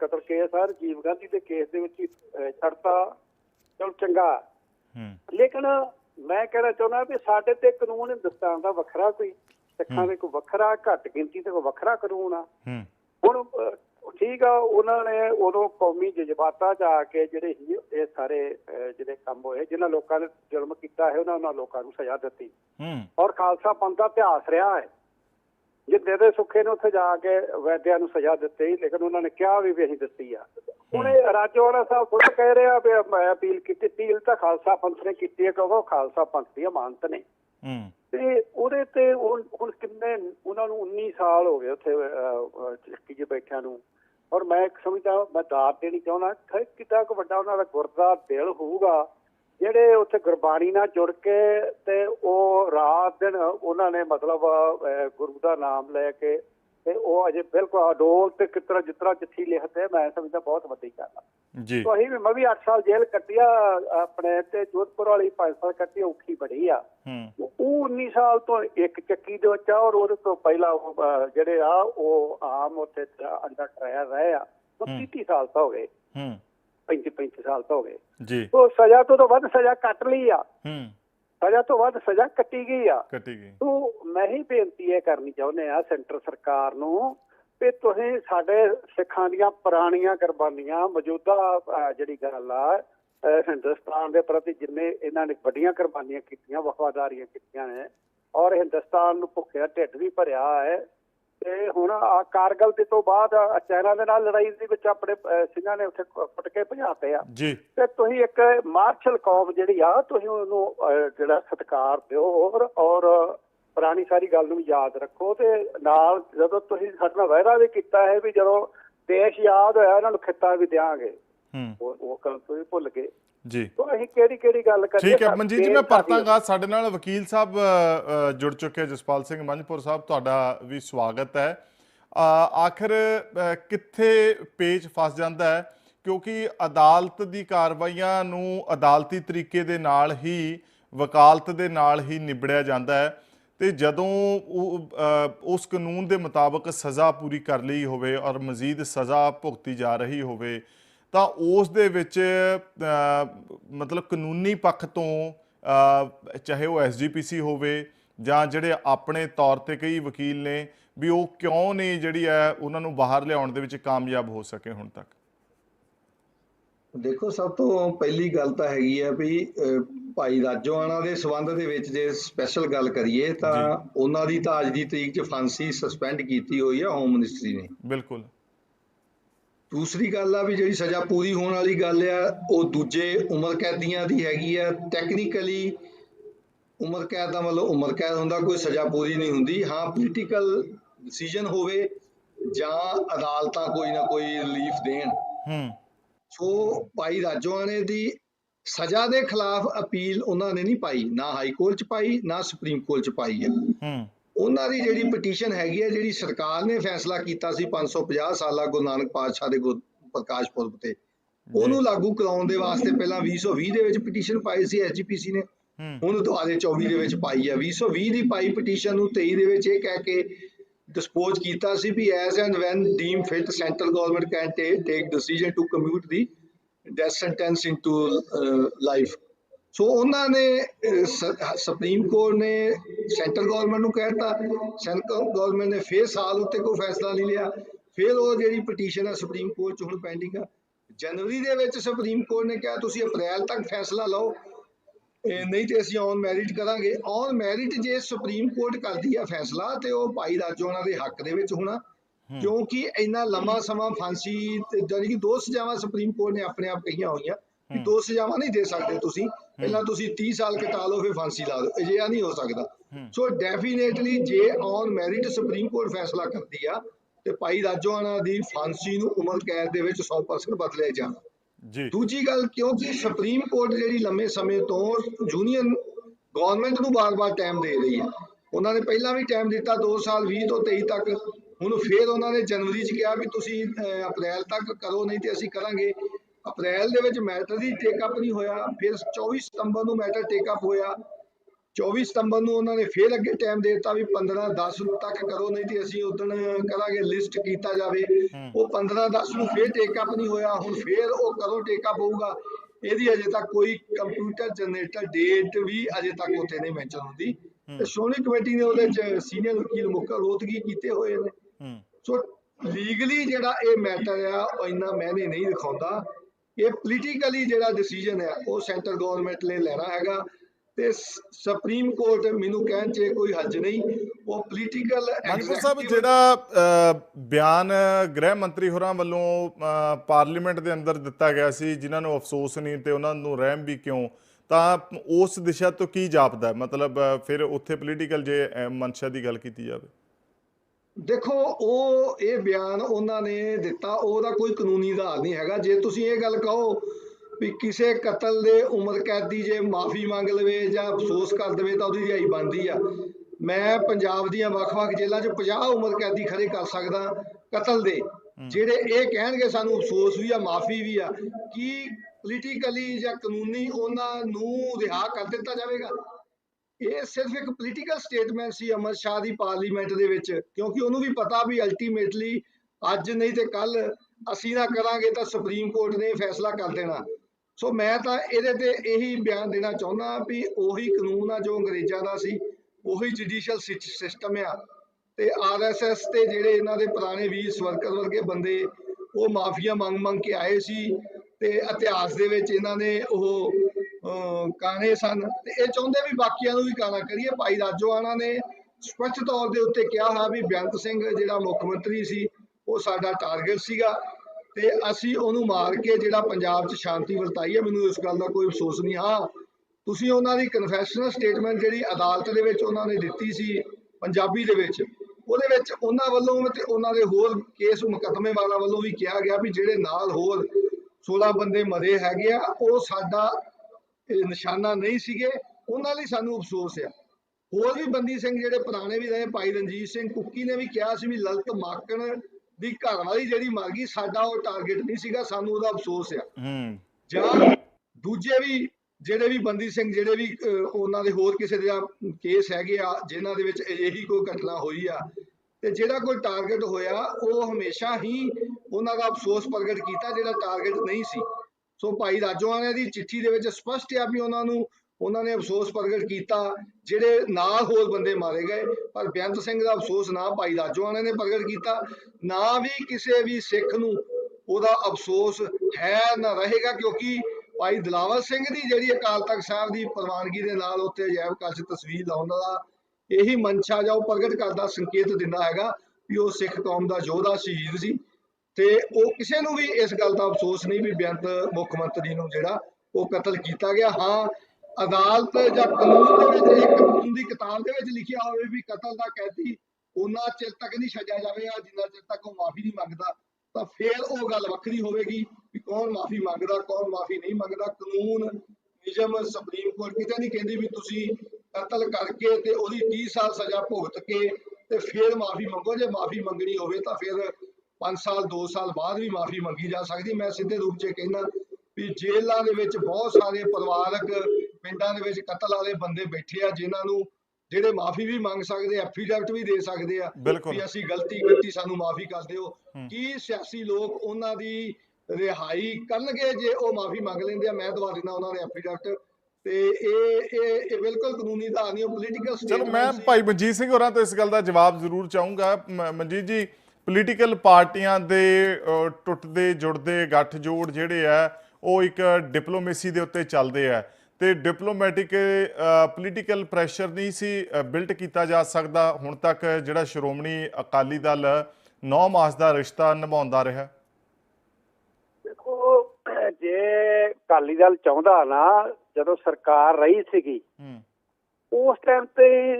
ਕਤਲ ਕੇਸ ਆ ਰਾਜੀਵ ਗਾਂਧੀ ਦੇ ਕੇਸ ਦੇ ਵਿੱਚ ਛੱਡਤਾ। ਚਲ ਚੰਗਾ। ਲੇਕਿਨ ਮੈਂ ਕਹਿਣਾ ਚਾਹੁੰਦਾ ਵੀ ਸਾਡੇ ਤੇ ਕਾਨੂੰਨ ਹਿੰਦੁਸਤਾਨ ਦਾ ਵੱਖਰਾ ਕੋਈ ਸਿੱਖਾਂ ਦੇ ਕੋਈ ਵੱਖਰਾ ਘੱਟ ਗਿਣਤੀ ਤੇ ਕੋਈ ਵੱਖਰਾ ਕਾਨੂੰਨ ਆ। ਹੁਣ ਠੀਕ ਆ ਉਹਨਾਂ ਨੇ ਉਦੋਂ ਕੌਮੀ ਜਜ਼ਬਾਤਾਂ 'ਚ ਆ ਕੇ ਜਿਹੜੇ ਸੀ ਇਹ ਸਾਰੇ ਜਿਹੜੇ ਕੰਮ ਹੋਏ ਜਿਨ੍ਹਾਂ ਲੋਕਾਂ ਨੇ ਜ਼ੁਲਮ ਕੀਤਾ ਹੈ ਉਹਨਾਂ ਉਹਨਾਂ ਲੋਕਾਂ ਨੂੰ ਸਜ਼ਾ ਦਿੱਤੀ। ਹੂੰ। ਔਰ ਖਾਲਸਾ ਪੰਥ ਦਾ ਇਤਿਹਾਸ ਰਿਹਾ ਹੈ। ਜਿੱਦੇ ਦੇ ਸੁੱਖੇ ਨੇ ਉੱਥੇ ਜਾ ਕੇ ਵੈਦਿਆਂ ਨੂੰ ਸਜ਼ਾ ਦਿੱਤੀ ਲੇਕਿਨ ਉਹਨਾਂ ਨੇ ਕਿਹਾ ਵੀ ਅਸੀਂ ਦਿੱਤੀ ਆ। ਹੁਣ ਇਹ ਰਾਜੋਵਾਲਾ ਸਾਹਿਬ ਖੁਦ ਕਹਿ ਰਿਹਾ ਵੀ ਮੈਂ ਅਪੀਲ ਕੀਤੀ ਅਪੀਲ ਤਾਂ ਖਾਲਸਾ ਪੰਥ ਨੇ ਕੀਤੀ ਹੈ ਕਿਉਂਕਿ ਉਹ ਖਾਲਸਾ ਪੰਥ ਦੀ ਅਮਾਨਤ ਨੇ। ਹੂੰ। ਤੇ ਉਹਦੇ ਤੇ ਹੁਣ ਹੁਣ ਕਿੰਨੇ ਉਹਨਾਂ ਨੂੰ 19 ਸਾਲ ਹੋ ਗਏ ਉੱਥੇ ਚੱਕੀ 'ਚ ਬੈਠਿਆਂ ਨੂੰ। ਔਰ ਮੈਂ ਇੱਕ ਸਮਝਦਾ ਮੈਂ ਦਾਤ ਦੇਣੀ ਚਾਹੁੰਦਾ ਕਿ ਕਿਤਾ ਕੁ ਵੱਡਾ ਉਹਨਾਂ ਦਾ ਗੁਰਦਾ ਦਿਲ ਹੋਊਗਾ, ਜਿਹੜੇ ਉੱਥੇ ਗੁਰਬਾਣੀ ਨਾਲ ਜੁੜ ਕੇ ਤੇ ਉਹ ਰਾਤ ਦਿਨ ਉਹਨਾਂ ਨੇ ਮਤਲਬ ਗੁਰੂ ਦਾ ਨਾਮ ਲੈ ਕੇ ਤੇ ਉਹ ਅਜੇ ਬਿਲਕੁਲ ਅਡੋਲ ਤੇ ਕਿਤਰਾ ਜਿਤਰਾ ਚਿੱਠੀ ਲਿਖਦੇ ਮੈਂ ਸਮਝਦਾ ਬਹੁਤ ਵੱਡੀ ਗੱਲ ਆ। ਜੀ। ਤੋਂ ਅਸੀਂ ਵੀ ਮੈਂ ਵੀ 8 ਸਾਲ ਜੇਲ੍ਹ ਕੱਟਿਆ ਆਪਣੇ ਤੇ ਜੋਧਪੁਰ ਵਾਲੀ 5 ਸਾਲ ਕੱਟੀ ਔਖੀ ਬੜੀ ਆ। ਹੂੰ। ਉਹ 19 ਸਾਲ ਤੋਂ ਇੱਕ ਚੱਕੀ ਦੇ ਵਿੱਚ ਆ ਔਰ ਉਹਦੇ ਤੋਂ ਪਹਿਲਾਂ ਜਿਹੜੇ ਆ ਉਹ ਆਮ ਉੱਥੇ ਅੰਦਰ ਟਰਾਇਆ ਰਹੇ ਆ। ਉਹ ਹੂੰ। 30 ਸਾਲ ਤੋਂ ਹੋ ਗਏ। ਹੂੰ। 35 35 ਸਾਲ ਤੋਂ ਹੋ ਗਏ। ਜੀ। ਉਹ ਸਜ਼ਾ ਤੋਂ ਤਾਂ ਵੱਧ ਸਜ਼ਾ ਕੱਟ ਲਈ ਆ। ਹੂੰ। ਸਜ਼ਾ ਤੋਂ ਵੱਧ ਸਜ਼ਾ ਕੱਟੀ ਗਈ ਆ। ਕੱਟੀ ਗਈ। ਤੋ ਮੈਂ ਹੀ ਬੇਨਤੀ ਇਹ ਕਰਨੀ ਚਾਹੁੰਦੇ ਆ ਸੈਂਟਰ ਸਰਕਾਰ ਨੂੰ ਵੀ ਤੁਸੀਂ ਸਾਡੇ ਸਿੱਖਾਂ ਦੀਆਂ ਪੁਰਾਣੀਆਂ ਕੁਰਬਾਨੀਆਂ ਮੌਜੂਦਾ ਜਿਹੜੀ ਗੱਲ ਆ ਹਿੰਦੁਸਤਾਨ ਦੇ ਪ੍ਰਤੀ ਜਿੰਨੇ ਇਹਨਾਂ ਨੇ ਵੱਡੀਆਂ ਕੁਰਬਾਨੀਆਂ ਕੀਤੀਆਂ ਵਫਾਦਾਰੀਆਂ ਕੀਤੀਆਂ ਨੇ ਔਰ ਹਿੰਦੁਸਤਾਨ ਨੂੰ ਭੁੱਖਿਆ ਢਿੱਡ ਵੀ ਭਰਿਆ ਹੈ ਤੇ ਹੁਣ ਆ ਕਾਰਗਲ ਦੇ ਤੋਂ ਬਾਅਦ ਚਾਈਨਾ ਦੇ ਨਾਲ ਲੜਾਈ ਦੇ ਵਿੱਚ ਆਪਣੇ ਸਿੰਘਾਂ ਨੇ ਉੱਥੇ ਫੁੱਟ ਕੇ ਭਜਾਤੇ ਆ। ਜੀ। ਤੇ ਤੁਸੀਂ ਇੱਕ ਮਾਰਸ਼ਲ ਕੌਮ ਜਿਹੜੀ ਆ ਤੁਸੀਂ ਉਹਨੂੰ ਜਿਹੜਾ ਸਤਿਕਾਰ ਦਿਓ ਔਰ ਔਰ ਪੁਰਾਣੀ ਸਾਰੀ ਗੱਲ ਨੂੰ ਯਾਦ ਰੱਖੋ ਤੇ ਨਾਲ ਜਦੋਂ ਤੁਸੀਂ ਸਾਡੇ ਨਾਲ ਵਾਅਦਾ ਵੀ ਕੀਤਾ ਹੈ ਵੀ ਜਦੋਂ ਦੇਸ਼ ਯਾਦ ਹੋਇਆ ਇਹਨਾਂ ਨੂੰ ਖਿੱਤਾ ਵੀ ਦਿਆਂਗੇ। ਉਹ ਉਹ ਗੱਲ ਤੁਸੀਂ ਭੁੱਲ ਗਏ। ਜੀ। ਤਾਂ ਅਸੀਂ ਕਿਹੜੀ ਕਿਹੜੀ ਗੱਲ ਕਰੀਏ ਠੀਕ ਹੈ ਤਾਂ ਮਨਜੀਤ ਜੀ ਮੈਂ ਪਰਤਾਂਗਾ ਸਾਡੇ ਨਾਲ ਵਕੀਲ ਸਾਹਿਬ ਜੁੜ ਚੁੱਕੇ ਜਸਪਾਲ ਸਿੰਘ ਮੰਝਪੁਰ ਸਾਹਿਬ ਤੁਹਾਡਾ ਵੀ ਸਵਾਗਤ ਹੈ। ਆਖਰ ਕਿੱਥੇ ਪੇਚ ਫਸ ਜਾਂਦਾ ਹੈ? ਕਿਉਂਕਿ ਅਦਾਲਤ ਦੀ ਕਾਰਵਾਈਆਂ ਨੂੰ ਅਦਾਲਤੀ ਤਰੀਕੇ ਦੇ ਨਾਲ ਹੀ ਵਕਾਲਤ ਦੇ ਨਾਲ ਹੀ ਨਿਬੜਿਆ ਜਾਂਦਾ ਹੈ। ਤੇ ਜਦੋਂ ਉਸ ਕਾਨੂੰਨ ਦੇ ਮੁਤਾਬਕ ਸਜ਼ਾ ਪੂਰੀ ਕਰ ਲਈ ਹੋਵੇ ਔਰ ਮਜ਼ੀਦ ਸਜ਼ਾ ਭੁਗਤੀ ਜਾ ਰਹੀ ਹੋਵੇ ਤਾਂ ਉਸ ਦੇ ਵਿੱਚ ਮਤਲਬ ਕਾਨੂੰਨੀ ਪੱਖ ਤੋਂ ਚਾਹੇ ਉਹ ਐਸਜੀਪੀਸੀ ਹੋਵੇ ਜਾਂ ਜਿਹੜੇ ਆਪਣੇ ਤੌਰ ਤੇ ਕਈ ਵਕੀਲ ਨੇ ਵੀ ਉਹ ਕਿਉਂ ਨਹੀਂ ਜਿਹੜੀ ਹੈ ਉਹਨਾਂ ਨੂੰ ਬਾਹਰ ਲਿਆਉਣ ਦੇ ਵਿੱਚ ਕਾਮਯਾਬ ਹੋ ਸਕੇ ਹੁਣ ਤੱਕ? ਦੇਖੋ ਸਭ ਤੋਂ ਪਹਿਲੀ ਗੱਲ ਤਾਂ ਹੈਗੀ ਆ ਵੀ ਭਾਈ ਰਾਜੋਆਣਾ ਦੇ ਸਬੰਧ ਦੇ ਵਿੱਚ ਜੇ ਸਪੈਸ਼ਲ ਗੱਲ ਕਰੀਏ ਤਾਂ ਉਹਨਾਂ ਦੀ ਤਾਂ ਅੱਜ ਦੀ ਤਰੀਕ 'ਚ ਫਾਂਸੀ ਸਸਪੈਂਡ ਕੀਤੀ ਹੋਈ ਆ ਹੋਮ ਮਿਨਿਸਟਰੀ ਨੇ। ਬਿਲਕੁਲ। ਦੂਸਰੀ ਗੱਲ ਆ ਵੀ ਜਿਹੜੀ ਸਜ਼ਾ ਪੂਰੀ ਹੋਣ ਵਾਲੀ ਗੱਲ ਆ ਉਹ ਦੂਜੇ ਉਮਰ ਕੈਦੀਆਂ ਦੀ ਹੈਗੀ ਆ। ਟੈਕਨੀਕਲੀ ਉਮਰ ਕੈਦ ਦਾ ਮਤਲਬ ਉਮਰ ਕੈਦ ਹੁੰਦਾ ਕੋਈ ਸਜ਼ਾ ਪੂਰੀ ਨਹੀਂ ਹੁੰਦੀ। ਹਾਂ ਪੋਲੀਟੀਕਲ ਡਿਸੀਜਨ ਹੋਵੇ ਜਾਂ ਅਦਾਲਤਾਂ ਕੋਈ ਨਾ ਕੋਈ ਰਿਲੀਫ ਦੇਣ। ਹੂੰ। ਸੋ ਭਾਈ ਰਾਜੋਆਣੇ ਦੀ ਸਜ਼ਾ ਦੇ ਖਿਲਾਫ ਅਪੀਲ ਉਹਨਾਂ ਨੇ ਨਹੀਂ ਪਾਈ। ਨਾ ਹਾਈ ਕੋਰਟ ਚ ਪਾਈ ਨਾ ਸੁਪਰੀਮ ਕੋਰਟ ਚ ਪਾਈ ਹੈ ਹੂੰ। ਉਹਨਾਂ ਦੀ ਜਿਹੜੀ ਪਟੀਸ਼ਨ ਹੈਗੀ ਹੈ ਜਿਹੜੀ ਸਰਕਾਰ ਨੇ ਫੈਸਲਾ ਕੀਤਾ ਸੀ 550 ਸਾਲਾ ਗੁਰੂ ਨਾਨਕ ਪਾਤਸ਼ਾਹ ਦੇ ਪ੍ਰਕਾਸ਼ ਪੁਰਬ ਤੇ ਉਹਨੂੰ ਲਾਗੂ ਕਰਾਉਣ ਦੇ ਵਾਸਤੇ ਪਹਿਲਾਂ 2020 ਦੇ ਵਿੱਚ ਪਟੀਸ਼ਨ ਪਾਈ ਸੀ ਐਸਜੀਪੀਸੀ ਨੇ ਹੁਣ ਦੁਆਰੇ 24 ਦੇ ਵਿੱਚ ਪਾਈ ਹੈ 2020 ਦੀ ਪਾਈ ਪਟੀਸ਼ਨ ਨੂੰ 23 ਦੇ ਵਿੱਚ ਇਹ ਕਹਿ ਕੇ ਡਿਸਪੋਜ਼ ਕੀਤਾ ਸੀ ਵੀ as and when deem fit central government can take decision to commute the death sentence into life so ਉਹਨਾਂ ਨੇ ਸੁਪਰੀਮ ਕੋਰਟ ਨੇ ਸੈਂਟਰਲ ਗਵਰਨਮੈਂਟ ਨੂੰ ਕਹਿਤਾ ਸੈਂਟਰਲ ਗਵਰਨਮੈਂਟ ਨੇ ਫੇਰ ਸਾਲ ਉੱਤੇ ਕੋਈ ਫੈਸਲਾ ਨਹੀਂ ਲਿਆ। ਫਿਰ ਉਹ ਜਿਹੜੀ ਪਟੀਸ਼ਨ ਹੈ ਸੁਪਰੀਮ ਕੋਰਟ 'ਚ ਹੁਣ ਪੈਂਡਿੰਗ ਆ। ਜਨਵਰੀ ਦੇ ਵਿੱਚ ਸੁਪਰੀਮ ਕੋਰਟ ਨੇ ਕਿਹਾ ਤੁਸੀਂ ਅਪ੍ਰੈਲ ਤੱਕ ਫੈਸਲਾ ਲਓ। ਇਹ ਨਹੀਂ ਤੇ ਅਸੀਂ ਔਨ ਮੈਰਿਟ ਕਰਾਂਗੇ। ਔਨ ਮੈਰਿਟ ਜੇ ਸੁਪਰੀਮ ਕੋਰਟ ਕਰਦੀ ਆ ਫੈਸਲਾ ਤੇ ਉਹ ਭਾਈ ਰਾਜੋਆਣਾ ਦੇ ਹੱਕ ਦੇ ਵਿੱਚ ਹੋਣਾ। ਕਿਉਂਕਿ ਇੰਨਾ ਲੰਮਾ ਸਮਾਂ ਫਾਂਸੀ ਜਾਨੀ ਕਿ ਦੋ ਸਜ਼ਾਵਾਂ ਸੁਪਰੀਮ ਕੋਰਟ ਨੇ ਆਪਣੇ ਆਪ ਕਹੀਆਂ ਹੋਈਆਂ। ਕਿ ਦੋ ਸਜ਼ਾਵਾਂ ਨਹੀਂ ਦੇ ਸਕਦੇ ਤੁਸੀਂ। ਪਹਿਲਾਂ ਤੁਸੀਂ 30 ਸਾਲ ਕਟਾ ਲਓ ਫਿਰ ਫਾਂਸੀ ਲਾ ਦਿਓ। ਅਜਿਹਾ ਨਹੀਂ ਹੋ ਸਕਦਾ। ਸੋ ਡੈਫੀਨੇਟਲੀ ਜੇ ਔਨ ਮੈਰਿਟ ਸੁਪਰੀਮ ਕੋਰਟ ਫੈਸਲਾ ਕਰਦੀ ਆ ਤੇ ਭਾਈ ਰਾਜੋਆਣਾ ਦੀ ਫਾਂਸੀ ਨੂੰ ਉਮਰ ਕੈਦ ਦੇ ਵਿੱਚ 100% ਬਦਲਿਆ ਜਾਣਾ। ਜੀ। ਦੂਜੀ ਗੱਲ ਕਿਉਂਕਿ ਸੁਪਰੀਮ ਕੋਰਟ ਜਿਹੜੀ ਲੰਮੇ ਸਮੇਂ ਤੋਂ ਯੂਨੀਅਨ ਗਵਰਨਮੈਂਟ ਨੂੰ ਬਾਰ-ਬਾਰ ਟਾਈਮ ਦੇ ਰਹੀ ਹੈ ਉਹਨਾਂ ਨੇ ਪਹਿਲਾਂ ਵੀ ਟਾਈਮ ਦਿੱਤਾ 2 ਸਾਲ 20 ਤੋਂ 23 ਤੱਕ। ਹੁਣ ਫੇਰ ਉਹਨਾਂ ਨੇ ਜਨਵਰੀ 'ਚ ਕਿਹਾ ਵੀ ਤੁਸੀਂ ਅਪ੍ਰੈਲ ਤੱਕ ਕਰੋ ਨਹੀਂ ਤੇ ਅਸੀਂ ਕਰਾਂਗੇ। ਅਪ੍ਰੈਲ ਦੇ ਵਿੱਚ ਮੈਟਰ ਦੀ ਟੇਕ ਅਪ ਨਹੀਂ ਹੋਇਆ ਫਿਰ 24 ਸਤੰਬਰ ਨੂੰ ਮੈਟਰ ਟੇਕ ਅਪ ਹੋਇਆ। 24 ਸਤੰਬਰ ਨੂੰ ਉਹਨਾਂ ਨੇ ਫੇਰ ਅੱਗੇ ਟਾਈਮ ਦੇ ਦਿੱਤਾ ਵੀ 15 10 ਤੱਕ ਕਰੋ ਨਹੀਂ ਤੇ ਅਸੀਂ ਉਦੋਂ ਕਰਾਂਗੇ ਲਿਸਟ ਕੀਤਾ ਜਾਵੇ। ਉਹ 15 10 ਨੂੰ ਫੇਰ ਟੇਕ ਅਪ ਨਹੀਂ ਹੋਇਆ ਹੁਣ ਫੇਰ ਉਹ ਕਦੋਂ ਟੇਕ ਅਪ ਹੋਊਗਾ ਇਹਦੀ ਅਜੇ ਤੱਕ ਕੋਈ ਕੰਪਿਊਟਰ ਜਨਰੇਟਰ ਡੇਟ ਵੀ ਅਜੇ ਤੱਕ ਉੱਥੇ ਨਹੀਂ ਮੈਂਸ਼ਨ ਹੁੰਦੀ। ਤੇ ਸ਼੍ਰੋਮਣੀ ਕਮੇਟੀ ਨੇ ਉਹਦੇ ਚ ਸੀਨੀਅਰ ਵਕੀਲ ਮੁਕਰ ਰੋਤਗੀ ਕੀਤੇ ਹੋਏ ਨੇ। ਸੋ ਲੀਗਲੀ ਜਿਹੜਾ ਇਹ ਮੈਟਰ ਆ ਇੰਨਾ ਮੈਨੇ ਨਹੀਂ ਦਿਖਾਉਂਦਾ। ਇਹ ਪੋਲੀਟੀਕਲੀ ਜਿਹੜਾ ਡਿਸੀਜਨ ਹੈ ਉਹ ਸੈਂਟਰ ਗਵਰਨਮੈਂਟ ਨੇ ਲੈਣਾ ਹੈਗਾ ਤੇ ਸੁਪਰੀਮ ਕੋਰਟ ਮੈਨੂੰ ਕਹਿਣ 'ਚ ਕੋਈ ਹੱਜ ਨਹੀਂ ਉਹ ਪੋਲੀਟੀਕਲ ਮਨਪੁਰ ਸਾਹਿਬ ਜਿਹੜਾ ਬਿਆਨ ਗ੍ਰਹਿ ਮੰਤਰੀ ਹੋਰਾਂ ਵੱਲੋਂ ਪਾਰਲੀਮੈਂਟ ਦੇ ਅੰਦਰ ਦਿੱਤਾ ਗਿਆ ਸੀ ਜਿਨ੍ਹਾਂ ਨੂੰ ਅਫਸੋਸ ਨਹੀਂ ਤੇ ਉਹਨਾਂ ਨੂੰ ਰਹਿਮ ਵੀ ਕਿਉਂ ਤਾਂ ਉਸ ਦਿਸ਼ਾ ਤੋਂ ਕੀ ਜਾਪਦਾ? ਮਤਲਬ ਫਿਰ ਉੱਥੇ ਪੋਲੀਟੀਕਲ ਜੇ ਮਨਸ਼ਾ ਦੀ ਗੱਲ ਕੀਤੀ ਜਾਵੇ ਦੇਖੋ ਉਹ ਇਹ ਬਿਆਨ ਉਹਨਾਂ ਨੇ ਦਿੱਤਾ ਉਹਦਾ ਕੋਈ ਕਾਨੂੰਨੀ ਆਧਾਰ ਨਹੀਂ ਹੈਗਾ। ਜੇ ਤੁਸੀਂ ਇਹ ਗੱਲ ਕਹੋ ਵੀ ਕਿਸੇ ਕਤਲ ਦੇ ਉਮਰ ਕੈਦੀ ਜੇ ਮਾਫੀ ਮੰਗ ਲਵੇ ਜਾਂ ਅਫਸੋਸ ਕਰ ਦੇਵੇ ਤਾਂ ਉਹਦੀ ਰਿਹਾਈ ਬਣਦੀ ਆ। ਮੈਂ ਪੰਜਾਬ ਦੀਆਂ ਵੱਖ-ਵੱਖ ਜੇਲ੍ਹਾਂ 'ਚ 50 ਉਮਰ ਕੈਦੀ ਖੜੇ ਕਰ ਸਕਦਾ ਕਤਲ ਦੇ। ਜਿਹੜੇ ਇਹ ਕਹਿਣਗੇ ਸਾਨੂੰ ਅਫਸੋਸ ਵੀ ਆ ਮਾਫੀ ਵੀ ਆ ਕੀ ਪੋਲੀਟੀਕਲੀ ਜਾਂ ਕਾਨੂੰਨੀ ਉਹਨਾਂ ਨੂੰ ਰਿਹਾ ਕਰ ਦਿੱਤਾ ਜਾਵੇਗਾ? ਇਹ ਸਿਰਫ ਇੱਕ ਪੋਲੀਟੀਕਲ ਸਟੇਟਮੈਂਟ ਸੀ ਅਮਰ ਸ਼ਾਹ ਦੀ ਪਾਰਲੀਮੈਂਟ ਦੇ ਵਿੱਚ, ਕਿਉਂਕਿ ਉਹਨੂੰ ਵੀ ਪਤਾ ਵੀ ਅਲਟੀਮੇਟਲੀ ਅੱਜ ਨਹੀਂ ਤੇ ਕੱਲ ਅਸੀਂ ਨਾ ਕਰਾਂਗੇ ਤਾਂ ਸੁਪਰੀਮ ਕੋਰਟ ਨੇ ਫੈਸਲਾ ਕਰ ਦੇਣਾ। ਸੋ ਮੈਂ ਤਾਂ ਇਹਦੇ ਤੇ ਇਹੀ ਬਿਆਨ ਦੇਣਾ ਚਾਹੁੰਦਾ ਵੀ ਉਹੀ ਕਾਨੂੰਨ ਆ ਜੋ ਅੰਗਰੇਜ਼ਾਂ ਦਾ ਸੀ, ਉਹੀ ਜੁਡੀਸ਼ੀਅਲ ਸਿਸਟਮ ਆ। ਤੇ ਆਰਐਸਐਸ ਤੇ ਜਿਹੜੇ ਇਹਨਾਂ ਦੇ ਪੁਰਾਣੇ ਵੀਰ ਸਵਰਕਰ ਵਰਗੇ ਬੰਦੇ, ਉਹ ਮਾਫੀਆ ਮੰਗ ਮੰਗ ਕੇ ਆਏ ਸੀ ਤੇ ਇਤਿਹਾਸ ਦੇ ਵਿੱਚ ਇਹਨਾਂ ਨੇ ਉਹ ਕਾਣੇ ਸਨ। ਤੇ ਇਹ ਚਾਹੁੰਦੇ ਵੀ ਬਾਕੀਆਂ ਨੂੰ ਵੀ ਕਾਣਾ ਕਰੀਏ। ਭਾਈ ਰਾਜੋਆਣਾ ਨੇ ਸਪਸ਼ਟ ਤੌਰ ਦੇ ਉੱਤੇ ਕਿਹਾ ਹੈ ਵੀ ਬੇਅੰਤ ਸਿੰਘ ਜਿਹੜਾ ਮੁੱਖ ਮੰਤਰੀ ਸੀ, ਉਹ ਸਾਡਾ ਟਾਰਗੇਟ ਸੀਗਾ। ਤੇ ਅਸੀਂ ਉਹਨੂੰ ਮਾਰ ਕੇ ਜਿਹੜਾ ਪੰਜਾਬ 'ਚ ਸ਼ਾਂਤੀ ਵਰਤਾਈ ਹੈ, ਮੈਨੂੰ ਇਸ ਗੱਲ ਦਾ ਕੋਈ ਅਫਸੋਸ ਨਹੀਂ। ਹਾਂ, ਤੁਸੀਂ ਉਹਨਾਂ ਦੀ ਕਨਫੈਸ਼ਨਲ ਸਟੇਟਮੈਂਟ ਜਿਹੜੀ ਅਦਾਲਤ ਦੇ ਵਿੱਚ ਉਹਨਾਂ ਨੇ ਦਿੱਤੀ ਸੀ, ਪੰਜਾਬੀ ਦੇ ਵਿੱਚ, ਉਹਦੇ ਵਿੱਚ ਉਹਨਾਂ ਵੱਲੋਂ ਤੇ ਉਹਨਾਂ ਦੇ ਹੋਰ ਕੇਸ ਮੁਕੱਦਮੇ ਵਾਲਾ ਵੱਲੋਂ ਵੀ ਕਿਹਾ ਗਿਆ ਵੀ ਜਿਹੜੇ ਨਾਲ ਹੋਰ 16 ਬੰਦੇ ਮਰੇ ਹੈਗੇ ਆ, ਉਹ ਸਾਡਾ ਨਿਸ਼ਾਨਾ ਨਹੀਂ ਸੀਗੇ ਉਹਨਾਂ ਲਈ ਸਾਨੂੰ ਅਫਸੋਸ ਆ। ਹੋਰ ਵੀ ਬੰਦੀ ਸਿੰਘ ਜਿਹੜੇ ਪੁਰਾਣੇ ਵੀ ਰਹੇ ਭਾਈ ਰਣਜੀਤ ਸਿੰਘ ਕੁੱਕੀ ਨੇ ਵੀ ਕਿਹਾ ਸੀ ਵੀ ਲਲਤ ਮਾਕਣ ਦੀ ਘਰ ਵਾਲੀ ਜਿਹੜੀ ਮਰ ਗਈ ਸਾਡਾ ਉਹ ਟਾਰਗੇਟ ਨਹੀਂ ਸੀਗਾ ਸਾਨੂੰ ਉਹਦਾ ਅਫਸੋਸ ਆ। ਹੂੰ। ਜਾਂ ਦੂਜੇ ਵੀ ਜਿਹੜੇ ਵੀ ਬੰਦੀ ਸਿੰਘ ਜਿਹੜੇ ਵੀ ਉਹਨਾਂ ਦੇ ਹੋਰ ਕਿਸੇ ਦਾ ਕੇਸ ਹੈਗੇ ਆ ਜਿਨ੍ਹਾਂ ਦੇ ਵਿੱਚ ਇਹੀ ਕੋਈ ਘਟਨਾ ਹੋਈ ਆ ਤੇ ਜਿਹੜਾ ਕੋਈ ਟਾਰਗੇਟ ਹੋਇਆ ਉਹ ਹਮੇਸ਼ਾ ਹੀ ਉਹਨਾਂ ਦਾ ਅਫਸੋਸ ਪ੍ਰਗਟ ਕੀਤਾ ਜਿਹੜਾ ਟਾਰਗੇਟ ਨਹੀਂ ਸੀ। ਸੋ ਭਾਈ ਰਾਜੋਆਣੇ ਦੀ ਚਿੱਠੀ ਦੇ ਵਿੱਚ ਸਪਸ਼ਟ ਆ ਵੀ ਉਹਨਾਂ ਨੂੰ, ਉਹਨਾਂ ਨੇ ਅਫਸੋਸ ਪ੍ਰਗਟ ਕੀਤਾ, ਜਿਹੜੇ ਨਾਲ ਹੋਰ ਬੰਦੇ ਮਾਰੇ ਗਏ, ਪਰ ਬੇਅੰਤ ਸਿੰਘ ਦਾ ਅਫਸੋਸ ਨਾ ਭਾਈ ਰਾਜੋਆਣੇ ਨੇ ਪ੍ਰਗਟ ਕੀਤਾ, ਨਾ ਵੀ ਕਿਸੇ ਵੀ ਸਿੱਖ ਨੂੰ ਉਹਦਾ ਅਫਸੋਸ ਹੈ ਨਾ ਰਹੇਗਾ, ਕਿਉਂਕਿ ਭਾਈ ਦਲਾਵਰ ਸਿੰਘ ਦੀ ਜਿਹੜੀ ਅਕਾਲ ਤਖਤ ਸਾਹਿਬ ਦੀ ਪ੍ਰਵਾਨਗੀ ਦੇ ਨਾਲ ਉੱਤੇ ਅਜਾਇਬ ਘਰ 'ਚ ਤਸਵੀਰ ਲਾਉਣ ਦਾ ਇਹੀ ਮਨਸ਼ਾ ਜਾਂ ਉਹ ਪ੍ਰਗਟ ਕਰਦਾ ਸੰਕੇਤ ਦਿੰਦਾ ਹੈਗਾ ਵੀ ਉਹ ਸਿੱਖ ਕੌਮ ਦਾ ਯੋਧਾ ਸ਼ਹੀਦ ਸੀ। ਤੇ ਉਹ ਕਿਸੇ ਨੂੰ ਵੀ ਇਸ ਗੱਲ ਦਾ ਅਫਸੋਸ ਨਹੀਂ ਵੀ ਬੇਅੰਤ ਮੁੱਖ ਮੰਤਰੀ ਨੂੰ ਜਿਹੜਾ ਉਹ ਕਤਲ ਕੀਤਾ ਗਿਆ। ਹਾਂ, ਅਦਾਲਤ ਜਾਂ ਕਾਨੂੰਨ ਦੇ ਵਿੱਚ, ਇੱਕ ਕਾਨੂੰਨ ਦੀ ਕਿਤਾਬ ਦੇ ਵਿੱਚ ਲਿਖਿਆ ਹੋਵੇ ਵੀ ਕਤਲ ਦਾ ਕੈਦੀ ਉਹਨਾਂ ਚਿਰ ਤੱਕ ਨਹੀਂ ਛੱਡਿਆ ਜਾਵੇਗਾ, ਜਿੰਨਾ ਚਿਰ ਤੱਕ ਉਹ ਮਾਫੀ ਨਹੀਂ ਮੰਗਦਾ, ਤਾਂ ਫਿਰ ਉਹ ਗੱਲ ਵੱਖਰੀ ਹੋਵੇਗੀ ਵੀ ਕੌਣ ਮਾਫੀ ਮੰਗਦਾ, ਕੌਣ ਮਾਫੀ ਨਹੀਂ ਮੰਗਦਾ। ਕਾਨੂੰਨ, ਨਿਯਮ ਸੁਪਰੀਮ ਕੋਰਟ ਕਿਤੇ ਨਹੀਂ ਕਹਿੰਦੀ ਵੀ ਤੁਸੀਂ ਕਤਲ ਕਰਕੇ ਤੇ ਉਹਦੀ 30 ਸਾਲ ਸਜ਼ਾ ਭੁਗਤ ਕੇ ਤੇ ਫੇਰ ਮਾਫੀ ਮੰਗੋ। ਜੇ ਮਾਫੀ ਮੰਗਣੀ ਹੋਵੇ ਤਾਂ ਫਿਰ 5 ਸਾਲ 2 ਸਾਲ ਬਾਅਦ ਵੀ ਮਾਫੀ ਮੰਗੀ ਜਾ ਸਕਦੀ। ਮੈਂ ਸਿੱਧੇ ਰੂਪ 'ਚ ਕਹਿੰਦਾ ਵੀ ਜੇਲ੍ਹਾਂ ਦੇ ਵਿੱਚ ਬਹੁਤ ਸਾਰੇ ਪਰਿਵਾਰਕ ਪਿੰਡਾਂ ਦੇ ਵਿੱਚ ਕਤਲ ਵਾਲੇ ਬੰਦੇ ਬੈਠੇ ਆ ਜਿਨ੍ਹਾਂ ਨੂੰ ਜਿਹੜੇ ਮਾਫੀ ਵੀ ਮੰਗ ਸਕਦੇ ਐਫੀਡੈਵਿਟ ਵੀ ਦੇ ਸਕਦੇ ਆ। ਵੀ ਅਸੀਂ ਗਲਤੀ ਕੀਤੀ ਸਾਨੂੰ ਮਾਫੀ ਕਰ ਦਿਓ। ਕੀ ਸਿਆਸੀ ਲੋਕ ਉਹਨਾਂ ਦੀ ਰਿਹਾਈ ਕਰਨਗੇ ਜੇ ਉਹ ਮਾਫੀ ਮੰਗ ਲੈਂਦੇ ਆ? ਮੈਂ ਦਵਾ ਦਿੰਦਾ ਉਹਨਾਂ ਦੇ ਐਫੀਡੈਵਿਟ ਤੇ ਇਹ ਇਹ ਇਹ ਬਿਲਕੁਲ ਕਾਨੂੰਨੀ ਦਾ ਨਹੀਂ ਉਹ ਪੋਲੀਟੀਕਲ ਚਲੋ ਮੈਂ ਭਾਈ ਮਨਜੀਤ ਸਿੰਘ ਹੋਰਾਂ ਤੋਂ ਇਸ ਗੱਲ ਦਾ ਜਵਾਬ ਜ਼ਰੂਰ ਚਾਹੂੰਗਾ। ਮਨਜੀਤ ਜੀ ਪੋਲੀਟੀਕਲ ਪਾਰਟੀਆਂ ਦੇ ਟੁੱਟਦੇ ਜੁੜਦੇ ਗੱਠਜੋੜ ਜਿਹੜੇ ਆ ਉਹ ਇੱਕ ਡਿਪਲੋਮੇਸੀ ਦੇ ਉੱਤੇ ਚੱਲਦੇ ਆ। ਤੇ ਡਿਪਲੋਮੈਟਿਕ ਪੋਲੀਟੀਕਲ ਪ੍ਰੈਸ਼ਰ ਨਹੀਂ ਸੀ ਬਿਲਟ ਕੀਤਾ ਜਾ ਸਕਦਾ। ਹੁਣ ਤੱਕ ਜਿਹੜਾ ਸ਼੍ਰੋਮਣੀ ਅਕਾਲੀ ਦਲ 9 ਮਾਸ ਦਾ ਰਿਸ਼ਤਾ ਨਿਭਾਉਂਦਾ ਰਿਹਾ। ਦੇਖੋ ਜੇ ਅਕਾਲੀ ਦਲ ਚਾਹੁੰਦਾ ਨਾ ਜਦੋਂ ਸਰਕਾਰ ਰਹੀ ਸੀਗੀ ਉਸ ਟਾਈਮ ਤੇ